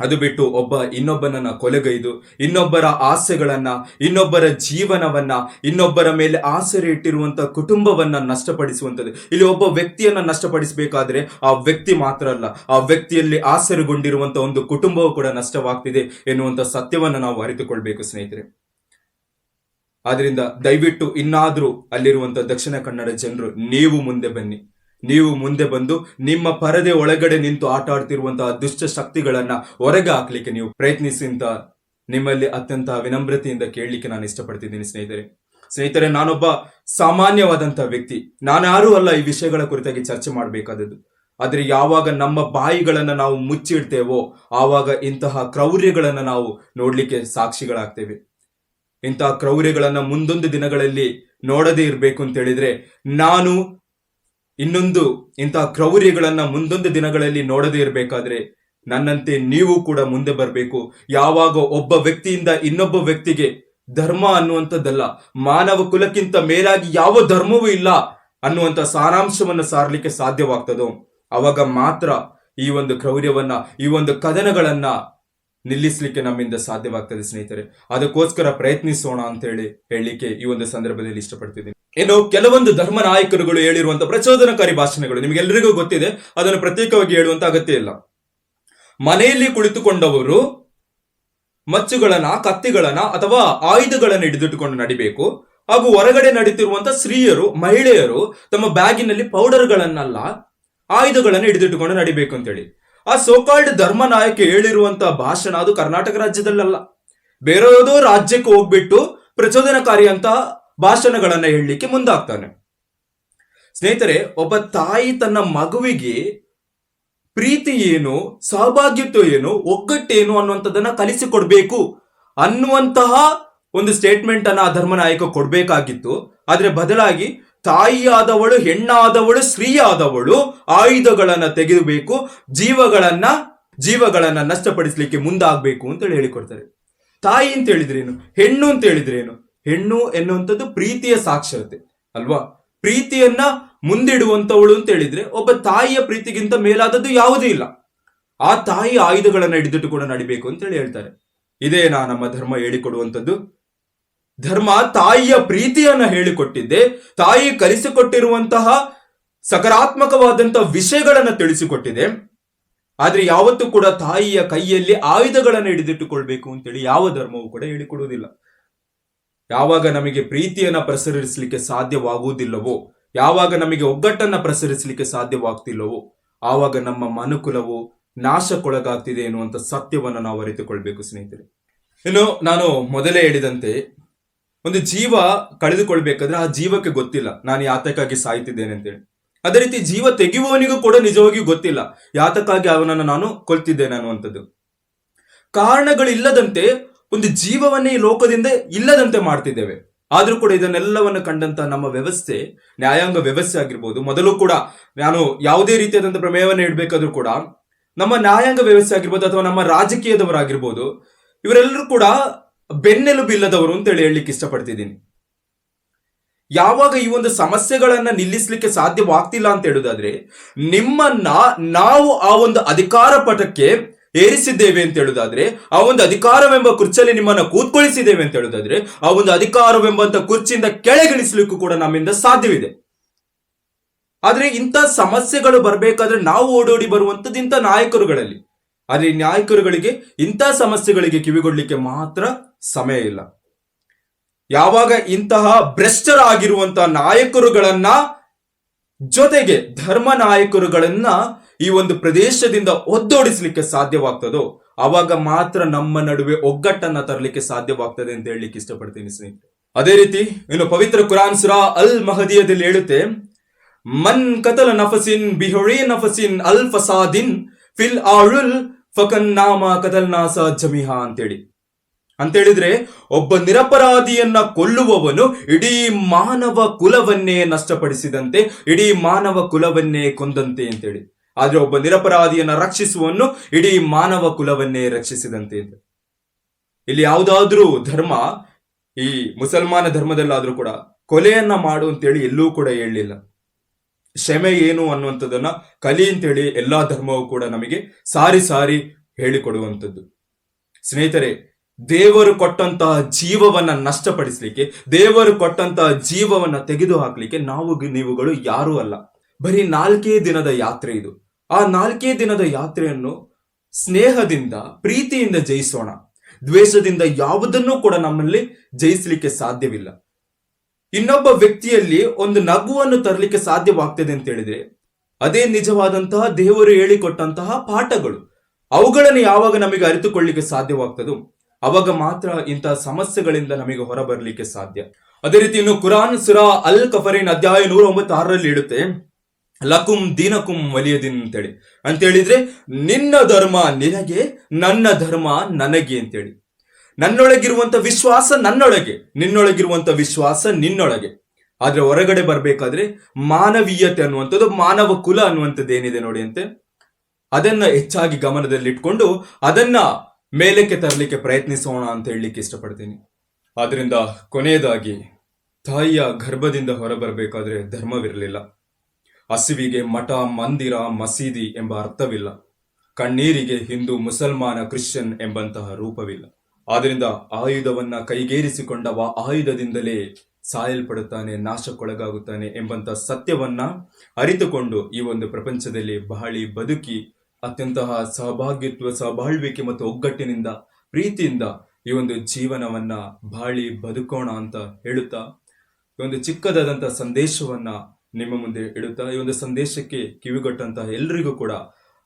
ಅದು ಬಿಟ್ಟು ಒಬ್ಬ ಇನ್ನೊಬ್ಬನನ್ನ ಕೊಲೆಗೈದು, ಇನ್ನೊಬ್ಬರ ಆಸೆಗಳನ್ನ, ಇನ್ನೊಬ್ಬರ ಜೀವನವನ್ನ, ಇನ್ನೊಬ್ಬರ ಮೇಲೆ ಆಸರೆ ಇಟ್ಟಿರುವಂತ ಕುಟುಂಬವನ್ನ ನಷ್ಟಪಡಿಸುವಂತದ್ದು ಇಲ್ಲಿ ಒಬ್ಬ ವ್ಯಕ್ತಿಯನ್ನ ನಷ್ಟಪಡಿಸಬೇಕಾದ್ರೆ ಆ ವ್ಯಕ್ತಿ ಮಾತ್ರ ಅಲ್ಲ, ಆ ವ್ಯಕ್ತಿಯಲ್ಲಿ ಆಸರೆಗೊಂಡಿರುವಂತ ಒಂದು ಕುಟುಂಬವು ಕೂಡ ನಷ್ಟವಾಗ್ತಿದೆ ಎನ್ನುವಂತ ಸತ್ಯವನ್ನ ನಾವು ಅರಿತುಕೊಳ್ಬೇಕು ಸ್ನೇಹಿತರೆ. ಆದ್ರಿಂದ ದಯವಿಟ್ಟು ಇನ್ನಾದ್ರೂ ಅಲ್ಲಿರುವಂತ ದಕ್ಷಿಣ ಕನ್ನಡ ಜನರು, ನೀವು ಮುಂದೆ ಬನ್ನಿ. ನೀವು ಮುಂದೆ ಬಂದು ನಿಮ್ಮ ಪರದೆ ಒಳಗಡೆ ನಿಂತು ಆಟ ಆಡ್ತಿರುವಂತಹ ದುಷ್ಟ ಶಕ್ತಿಗಳನ್ನ ಹೊರಗೆ ಹಾಕ್ಲಿಕ್ಕೆ ನೀವು ಪ್ರಯತ್ನಿಸಿ ಅಂತ ನಿಮ್ಮಲ್ಲಿ ಅತ್ಯಂತ ವಿನಮ್ರತೆಯಿಂದ ಕೇಳಲಿಕ್ಕೆ ನಾನು ಇಷ್ಟಪಡ್ತಿದ್ದೀನಿ ಸ್ನೇಹಿತರೆ. ಸ್ನೇಹಿತರೆ, ನಾನೊಬ್ಬ ಸಾಮಾನ್ಯವಾದಂತಹ ವ್ಯಕ್ತಿ. ನಾನು ಯಾರೂ ಅಲ್ಲ ಈ ವಿಷಯಗಳ ಕುರಿತಾಗಿ ಚರ್ಚೆ ಮಾಡಬೇಕಾದದ್ದು. ಆದರೆ ಯಾವಾಗ ನಮ್ಮ ಬಾಯಿಗಳನ್ನು ನಾವು ಮುಚ್ಚಿಡ್ತೇವೋ, ಆವಾಗ ಇಂತಹ ಕ್ರೌರ್ಯಗಳನ್ನ ನಾವು ನೋಡಲಿಕ್ಕೆ ಸಾಕ್ಷಿಗಳಾಗ್ತೇವೆ. ಇಂತಹ ಕ್ರೌರ್ಯಗಳನ್ನ ಮುಂದೊಂದು ದಿನಗಳಲ್ಲಿ ನೋಡದೇ ಇರಬೇಕು ಅಂತ ಹೇಳಿದ್ರೆ, ನಾನು ಇನ್ನೊಂದು ಇಂತಹ ಕ್ರೌರ್ಯಗಳನ್ನ ಮುಂದೊಂದು ದಿನಗಳಲ್ಲಿ ನೋಡದೇ ಇರಬೇಕಾದ್ರೆ ನನ್ನಂತೆ ನೀವು ಕೂಡ ಮುಂದೆ ಬರಬೇಕು. ಯಾವಾಗ ಒಬ್ಬ ವ್ಯಕ್ತಿಯಿಂದ ಇನ್ನೊಬ್ಬ ವ್ಯಕ್ತಿಗೆ ಧರ್ಮ ಅನ್ನುವಂಥದ್ದಲ್ಲ, ಮಾನವ ಕುಲಕ್ಕಿಂತ ಮೇಲಾಗಿ ಯಾವ ಧರ್ಮವೂ ಇಲ್ಲ ಅನ್ನುವಂಥ ಸಾರಾಂಶವನ್ನು ಸಾರಲಿಕ್ಕೆ ಸಾಧ್ಯವಾಗ್ತದೋ? ಅವಾಗ ಮಾತ್ರ ಈ ಒಂದು ಕ್ರೌರ್ಯವನ್ನ, ಈ ಒಂದು ಕದನಗಳನ್ನ ನಿಲ್ಲಿಸಲಿಕ್ಕೆ ನಮ್ಮಿಂದ ಸಾಧ್ಯವಾಗ್ತದೆ ಸ್ನೇಹಿತರೆ. ಅದಕ್ಕೋಸ್ಕರ ಪ್ರಯತ್ನಿಸೋಣ ಅಂತ ಹೇಳಿ ಹೇಳಲಿಕ್ಕೆ ಈ ಒಂದು ಸಂದರ್ಭದಲ್ಲಿ ಇಷ್ಟಪಡ್ತಿದ್ದೀನಿ. ಇನ್ನು ಕೆಲವೊಂದು ಧರ್ಮ ನಾಯಕರುಗಳು ಹೇಳಿರುವಂತಹ ಪ್ರಚೋದನಕಾರಿ ಭಾಷಣಗಳು ನಿಮಗೆಲ್ಲರಿಗೂ ಗೊತ್ತಿದೆ, ಅದನ್ನು ಪ್ರತ್ಯೇಕವಾಗಿ ಹೇಳುವಂತ ಅಗತ್ಯ ಇಲ್ಲ. ಮನೆಯಲ್ಲಿ ಕುಳಿತುಕೊಂಡವರು ಮಚ್ಚುಗಳನ್ನ, ಕತ್ತಿಗಳನ್ನ ಅಥವಾ ಆಯುಧಗಳನ್ನ ಹಿಡಿದಿಟ್ಟುಕೊಂಡು ನಡಿಬೇಕು. ಹಾಗೂ ಹೊರಗಡೆ ನಡೀತಿರುವಂತ ಸ್ತ್ರೀಯರು, ಮಹಿಳೆಯರು ತಮ್ಮ ಬ್ಯಾಗಿನಲ್ಲಿ ಪೌಡರ್ಗಳನ್ನಲ್ಲ, ಆಯುಧಗಳನ್ನು ಹಿಡಿದಿಟ್ಟುಕೊಂಡು ನಡಿಬೇಕು ಅಂತೇಳಿ. ಆ ಸೋಕಾಲ್ಡ್ ಧರ್ಮ ನಾಯಕ ಹೇಳಿರುವಂತಹ ಭಾಷಣ ಅದು ಕರ್ನಾಟಕ ರಾಜ್ಯದಲ್ಲಲ್ಲ. ಬೇರೆ ಯಾವುದೋ ರಾಜ್ಯಕ್ಕೆ ಹೋಗ್ಬಿಟ್ಟು ಪ್ರಚೋದನಕಾರಿ ಅಂತ ಭಾಷಣಗಳನ್ನ ಹೇಳಲಿಕ್ಕೆ ಮುಂದಾಗ್ತಾನೆ. ಸ್ನೇಹಿತರೆ, ಒಬ್ಬ ತಾಯಿ ತನ್ನ ಮಗುವಿಗೆ ಪ್ರೀತಿ ಏನು ಸಹಭಾಗ್ಯತ್ವ ಏನು, ಒಗ್ಗಟ್ಟೇನು ಅನ್ನುವಂಥದ್ದನ್ನ ಕಲಿಸಿಕೊಡ್ಬೇಕು ಅನ್ನುವಂತಹ ಒಂದು ಸ್ಟೇಟ್ಮೆಂಟ್ ಅನ್ನ ಆ ಧರ್ಮನಾಯಕ ಕೊಡ್ಬೇಕಾಗಿತ್ತು. ಆದ್ರೆ ಬದಲಾಗಿ ತಾಯಿಯಾದವಳು, ಹೆಣ್ಣಾದವಳು, ಸ್ತ್ರೀಯಾದವಳು ಆಯುಧಗಳನ್ನ ತೆಗೆದುಬೇಕು, ಜೀವಗಳನ್ನ ಜೀವಗಳನ್ನ ನಷ್ಟಪಡಿಸಲಿಕ್ಕೆ ಮುಂದಾಗಬೇಕು ಅಂತೇಳಿ ಹೇಳಿಕೊಡ್ತಾರೆ. ತಾಯಿ ಅಂತ ಹೇಳಿದ್ರೇನು ಹೆಣ್ಣು ಅಂತ ಹೇಳಿದ್ರೇನು ಹೆಣ್ಣು ಎನ್ನುವಂಥದ್ದು ಪ್ರೀತಿಯ ಸಾಕ್ಷರತೆ, ಅಲ್ವಾ? ಪ್ರೀತಿಯನ್ನ ಮುಂದಿಡುವಂಥವಳು ಅಂತ ಹೇಳಿದ್ರೆ ಒಬ್ಬ ತಾಯಿಯ ಪ್ರೀತಿಗಿಂತ ಮೇಲಾದದ್ದು ಯಾವುದೂ ಇಲ್ಲ. ಆ ತಾಯಿ ಆಯುಧಗಳನ್ನ ಹಿಡಿದಿಟ್ಟು ಕೂಡ ನಡಿಬೇಕು ಅಂತ ಹೇಳಿ ಹೇಳ್ತಾರೆ. ಇದೇನಾ ನಮ್ಮ ಧರ್ಮ ಹೇಳಿಕೊಡುವಂಥದ್ದು? ಧರ್ಮ ತಾಯಿಯ ಪ್ರೀತಿಯನ್ನ ಹೇಳಿಕೊಟ್ಟಿದ್ದೆ, ತಾಯಿ ಕಲಿಸಿಕೊಟ್ಟಿರುವಂತಹ ಸಕಾರಾತ್ಮಕವಾದಂತಹ ವಿಷಯಗಳನ್ನ ತಿಳಿಸಿಕೊಟ್ಟಿದೆ. ಆದ್ರೆ ಯಾವತ್ತೂ ಕೂಡ ತಾಯಿಯ ಕೈಯಲ್ಲಿ ಆಯುಧಗಳನ್ನು ಹಿಡಿದಿಟ್ಟುಕೊಳ್ಬೇಕು ಅಂತೇಳಿ ಯಾವ ಧರ್ಮವೂ ಕೂಡ ಹೇಳಿಕೊಡುವುದಿಲ್ಲ. ಯಾವಾಗ ನಮಗೆ ಪ್ರೀತಿಯನ್ನ ಪ್ರಸರಿಸಲಿಕ್ಕೆ ಸಾಧ್ಯವಾಗುವುದಿಲ್ಲವೋ, ಯಾವಾಗ ನಮಗೆ ಒಗ್ಗಟ್ಟನ್ನ ಪ್ರಸರಿಸಲಿಕ್ಕೆ ಸಾಧ್ಯವಾಗ್ತಿಲ್ಲವೋ, ಆವಾಗ ನಮ್ಮ ಮನುಕುಲವು ನಾಶಕ್ಕೊಳಗಾಗ್ತಿದೆ ಎನ್ನುವಂತ ಸತ್ಯವನ್ನು ನಾವು ಅರಿತುಕೊಳ್ಬೇಕು ಸ್ನೇಹಿತರೆ. ಇನ್ನು ನಾನು ಮೊದಲೇ ಹೇಳಿದಂತೆ, ಒಂದು ಜೀವ ಕಳೆದುಕೊಳ್ಬೇಕಾದ್ರೆ ಆ ಜೀವಕ್ಕೆ ಗೊತ್ತಿಲ್ಲ. ನಾನು ಯಾತಕ್ಕಾಗಿ ಸಾಯ್ತಿದ್ದೇನೆ ಅಂತೇಳಿ. ಅದೇ ರೀತಿ ಜೀವ ತೆಗೆಯುವವನಿಗೂ ಕೂಡ ನಿಜವಾಗಿಯೂ ಗೊತ್ತಿಲ್ಲ. ಯಾತಕ್ಕಾಗಿ ಅವನನ್ನು ನಾನು ಕೊಲ್ತಿದ್ದೇನೆ ಅನ್ನುವಂಥದ್ದು. ಕಾರಣಗಳಿಲ್ಲದಂತೆ ಒಂದು ಜೀವವನ್ನೇ ಈ ಲೋಕದಿಂದ ಇಲ್ಲದಂತೆ ಮಾಡ್ತಿದ್ದೇವೆ. ಆದರೂ ಕೂಡ ಇದನ್ನೆಲ್ಲವನ್ನು ಕಂಡಂತ ನಮ್ಮ ವ್ಯವಸ್ಥೆ, ನ್ಯಾಯಾಂಗ ವ್ಯವಸ್ಥೆ ಆಗಿರ್ಬೋದು, ಮೊದಲು ಕೂಡ ನಾನು ಯಾವುದೇ ರೀತಿಯಾದಂಥ ಪ್ರಮೇಯವನ್ನು ಇಡಬೇಕಾದ್ರೂ ಕೂಡ ನಮ್ಮ ನ್ಯಾಯಾಂಗ ವ್ಯವಸ್ಥೆ ಆಗಿರ್ಬೋದು ಅಥವಾ ನಮ್ಮ ರಾಜಕೀಯದವರಾಗಿರ್ಬೋದು, ಇವರೆಲ್ಲರೂ ಕೂಡ ಬೆನ್ನೆಲುಬು ಅಂತ ಅಂತೇಳಿ ಹೇಳಲಿಕ್ಕೆ ಇಷ್ಟಪಡ್ತಿದ್ದೀನಿ. ಯಾವಾಗ ಈ ಒಂದು ಸಮಸ್ಯೆಗಳನ್ನ ನಿಲ್ಲಿಸಲಿಕ್ಕೆ ಸಾಧ್ಯವಾಗ್ತಿಲ್ಲ ಅಂತ ಹೇಳುದಾದ್ರೆ ನಿಮ್ಮನ್ನ ನಾವು ಆ ಒಂದು ಅಧಿಕಾರ ಪಟಕ್ಕೆ ಏರಿಸಿದ್ದೇವೆ ಅಂತ ಹೇಳುದಾದ್ರೆ, ಆ ಒಂದು ಅಧಿಕಾರವೆಂಬ ಕುರ್ಚಿಯಲ್ಲಿ ನಿಮ್ಮನ್ನ ಕೂತ್ಕೊಳಿಸಿದ್ದೇವೆ ಅಂತ ಹೇಳುದಾದ್ರೆ, ಆ ಒಂದು ಅಧಿಕಾರವೆಂಬಂತ ಕುರ್ಚಿಯಿಂದ ಕೆಳಗಿಳಿಸ್ಲಿಕ್ಕೂ ಕೂಡ ನಮ್ಮಿಂದ ಸಾಧ್ಯವಿದೆ. ಆದ್ರೆ ಇಂಥ ಸಮಸ್ಯೆಗಳು ಬರಬೇಕಾದ್ರೆ ನಾವು ಓಡೋಡಿ ಬರುವಂತದ್ದು ಇಂಥ ನಾಯಕರುಗಳಲ್ಲಿ. ಆದ್ರೆ ನಾಯಕರುಗಳಿಗೆ ಇಂಥ ಸಮಸ್ಯೆಗಳಿಗೆ ಕಿವಿಗೊಡ್ಲಿಕ್ಕೆ ಮಾತ್ರ ಸಮಯ ಇಲ್ಲ. ಯಾವಾಗ ಇಂತಹ ಭ್ರಷ್ಟರಾಗಿರುವಂತಹ ನಾಯಕರುಗಳನ್ನ ಜೊತೆಗೆ ಧರ್ಮ ನಾಯಕರುಗಳನ್ನ ಈ ಒಂದು ಪ್ರದೇಶದಿಂದ ಒದ್ದೋಡಿಸ್ಲಿಕ್ಕೆ ಸಾಧ್ಯವಾಗ್ತದೋ, ಅವಾಗ ಮಾತ್ರ ನಮ್ಮ ನಡುವೆ ಒಗ್ಗಟ್ಟನ್ನ ತರಲಿಕ್ಕೆ ಸಾಧ್ಯವಾಗ್ತದೆ ಅಂತ ಹೇಳಲಿಕ್ಕೆ ಇಷ್ಟಪಡ್ತೀನಿ ಸ್ನೇಹಿತರೆ. ಅದೇ ರೀತಿ ಇನ್ನು ಪವಿತ್ರ ಕುರಾನ್ ಸುರಾ ಅಲ್ ಮಹದಿಯದಲ್ಲಿ ಹೇಳುತ್ತೆ, ಮನ್ ಕತಲ ನಫಸಿನ್ ಬಿಹೊಳಿ ನಫಸಿನ್ ಅಲ್ ಫಸಾದಿನ್ ಫಿಲ್ ಆಳುಲ್ ಫಕನ್ ನಾಮ ಕದಲ್ ನಾಸ ಜಮಿಹಾ ಅಂತೇಳಿ. ಅಂತೇಳಿದ್ರೆ, ಒಬ್ಬ ನಿರಪರಾಧಿಯನ್ನ ಕೊಲ್ಲುವವನು ಇಡೀ ಮಾನವ ಕುಲವನ್ನೇ ನಷ್ಟಪಡಿಸಿದಂತೆ, ಇಡೀ ಮಾನವ ಕುಲವನ್ನೇ ಕೊಂದಂತೆ ಅಂತೇಳಿ. ಆದ್ರೆ ಒಬ್ಬ ನಿರಪರಾಧಿಯನ್ನ ರಕ್ಷಿಸುವನ್ನು ಇಡೀ ಮಾನವ ಕುಲವನ್ನೇ ರಕ್ಷಿಸಿದಂತೆ ಅಂತ ಇಲ್ಲಿ ಯಾವುದಾದ್ರೂ ಧರ್ಮ, ಈ ಮುಸಲ್ಮಾನ ಧರ್ಮದಲ್ಲಾದ್ರೂ ಕೂಡ ಕೊಲೆಯನ್ನ ಮಾಡು ಅಂತೇಳಿ ಎಲ್ಲೂ ಕೂಡ ಹೇಳಲಿಲ್ಲ. ಕ್ಷಮೆ ಏನು ಅನ್ನುವಂಥದ್ದನ್ನ ಕಲಿ ಅಂತೇಳಿ ಎಲ್ಲಾ ಧರ್ಮವೂ ಕೂಡ ನಮಗೆ ಸಾರಿ ಸಾರಿ ಹೇಳಿಕೊಡುವಂಥದ್ದು. ಸ್ನೇಹಿತರೆ, ದೇವರು ಕೊಟ್ಟಂತಹ ಜೀವವನ್ನ ನಷ್ಟಪಡಿಸ್ಲಿಕ್ಕೆ, ದೇವರು ಕೊಟ್ಟಂತಹ ಜೀವವನ್ನ ತೆಗೆದು ಹಾಕ್ಲಿಕ್ಕೆ ನಾವು ನೀವುಗಳು ಯಾರೂ ಅಲ್ಲ. ಬರೀ ನಾಲ್ಕೇ ದಿನದ ಯಾತ್ರೆ ಇದು. ಆ ನಾಲ್ಕೇ ದಿನದ ಯಾತ್ರೆಯನ್ನು ಸ್ನೇಹದಿಂದ, ಪ್ರೀತಿಯಿಂದ ಜಯಿಸೋಣ. ದ್ವೇಷದಿಂದ ಯಾವುದನ್ನೂ ಕೂಡ ನಮ್ಮಲ್ಲಿ ಜಯಿಸಲಿಕ್ಕೆ ಸಾಧ್ಯವಿಲ್ಲ. ಇನ್ನೊಬ್ಬ ವ್ಯಕ್ತಿಯಲ್ಲಿ ಒಂದು ನಗುವನ್ನು ತರಲಿಕ್ಕೆ ಸಾಧ್ಯವಾಗ್ತದೆ ಅಂತ ಹೇಳಿದ್ರೆ, ಅದೇ ನಿಜವಾದಂತಹ ದೇವರು ಹೇಳಿಕೊಟ್ಟಂತಹ ಪಾಠಗಳು, ಅವುಗಳನ್ನು ಯಾವಾಗ ನಮಗೆ ಅರಿತುಕೊಳ್ಳಿಕ್ಕೆ ಸಾಧ್ಯವಾಗ್ತದೋ, ಅವಾಗ ಮಾತ್ರ ಇಂತಹ ಸಮಸ್ಯೆಗಳಿಂದ ನಮಗೆ ಹೊರಬರಲಿಕ್ಕೆ ಸಾಧ್ಯ. ಅದೇ ರೀತಿ ಇನ್ನು ಕುರಾನ್ ಸುರಾ ಅಲ್ ಕಫರಿನ್ ಅಧ್ಯಾಯ ನೂರ ಒಂಬತ್ತು ಆರರಲ್ಲಿ ಹೇಳುತ್ತೆ ಲಕುಂ ದೀನಕುಂ ವಲಿಯದಿನ್ ಅಂತೇಳಿ. ಅಂತೇಳಿದ್ರೆ, ನಿನ್ನ ಧರ್ಮ ನಿನಗೆ, ನನ್ನ ಧರ್ಮ ನನಗೆ ಅಂತೇಳಿ. ನನ್ನೊಳಗಿರುವಂತ ವಿಶ್ವಾಸ ನನ್ನೊಳಗೆ, ನಿನ್ನೊಳಗಿರುವಂತ ವಿಶ್ವಾಸ ನಿನ್ನೊಳಗೆ. ಆದ್ರೆ ಹೊರಗಡೆ ಬರ್ಬೇಕಾದ್ರೆ ಮಾನವೀಯತೆ ಅನ್ನುವಂಥದ್ದು, ಮಾನವ ಕುಲ ಅನ್ನುವಂಥದ್ದು ಏನಿದೆ ನೋಡಿ ಅಂತೆ. ಅದನ್ನ ಹೆಚ್ಚಾಗಿ ಗಮನದಲ್ಲಿಟ್ಕೊಂಡು ಅದನ್ನ ಮೇಲಕ್ಕೆ ತರಲಿಕ್ಕೆ ಪ್ರಯತ್ನಿಸೋಣ ಅಂತ ಹೇಳಲಿಕ್ಕೆ ಇಷ್ಟಪಡ್ತೀನಿ. ಆದ್ರಿಂದ ಕೊನೆಯದಾಗಿ ತಾಯಿಯ ಗರ್ಭದಿಂದ ಹೊರಬರಬೇಕಾದ್ರೆ ಧರ್ಮವಿರಲಿಲ್ಲ. ಹಸಿವಿಗೆ ಮಠ, ಮಂದಿರ, ಮಸೀದಿ ಎಂಬ ಅರ್ಥವಿಲ್ಲ. ಕಣ್ಣೀರಿಗೆ ಹಿಂದೂ, ಮುಸಲ್ಮಾನ, ಕ್ರಿಶ್ಚಿಯನ್ ಎಂಬಂತಹ ರೂಪವಿಲ್ಲ. ಆದ್ರಿಂದ ಆಯುಧವನ್ನ ಕೈಗೇರಿಸಿಕೊಂಡವ ಆಯುಧದಿಂದಲೇ ಸಾಯಲ್ಪಡುತ್ತಾನೆ, ನಾಶಕ್ಕೊಳಗಾಗುತ್ತಾನೆ ಎಂಬಂತ ಸತ್ಯವನ್ನ ಅರಿತುಕೊಂಡು ಈ ಒಂದು ಪ್ರಪಂಚದಲ್ಲಿ ಬಹಳಿ ಬದುಕಿ, ಅತ್ಯಂತಹ ಸಹಭಾಗ್ಯತ್ವ ಸಹಬಾಳ್ವಿಕೆ ಮತ್ತು ಒಗ್ಗಟ್ಟಿನಿಂದ, ಪ್ರೀತಿಯಿಂದ ಈ ಒಂದು ಜೀವನವನ್ನ ಬಾಳಿ ಬದುಕೋಣ ಅಂತ ಹೇಳುತ್ತಾ, ಈ ಒಂದು ಚಿಕ್ಕದಾದಂಥ ಸಂದೇಶವನ್ನ ನಿಮ್ಮ ಮುಂದೆ ಇಡುತ್ತಾ, ಈ ಒಂದು ಸಂದೇಶಕ್ಕೆ ಕಿವಿಗೊಟ್ಟಂತಹ ಎಲ್ರಿಗೂ ಕೂಡ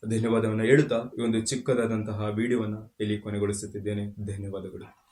ಧನ್ಯವಾದವನ್ನು ಹೇಳುತ್ತಾ, ಈ ಒಂದು ಚಿಕ್ಕದಾದಂತಹ ವಿಡಿಯೋವನ್ನು ಇಲ್ಲಿ ಕೊನೆಗೊಳಿಸುತ್ತಿದ್ದೇನೆ. ಧನ್ಯವಾದಗಳು.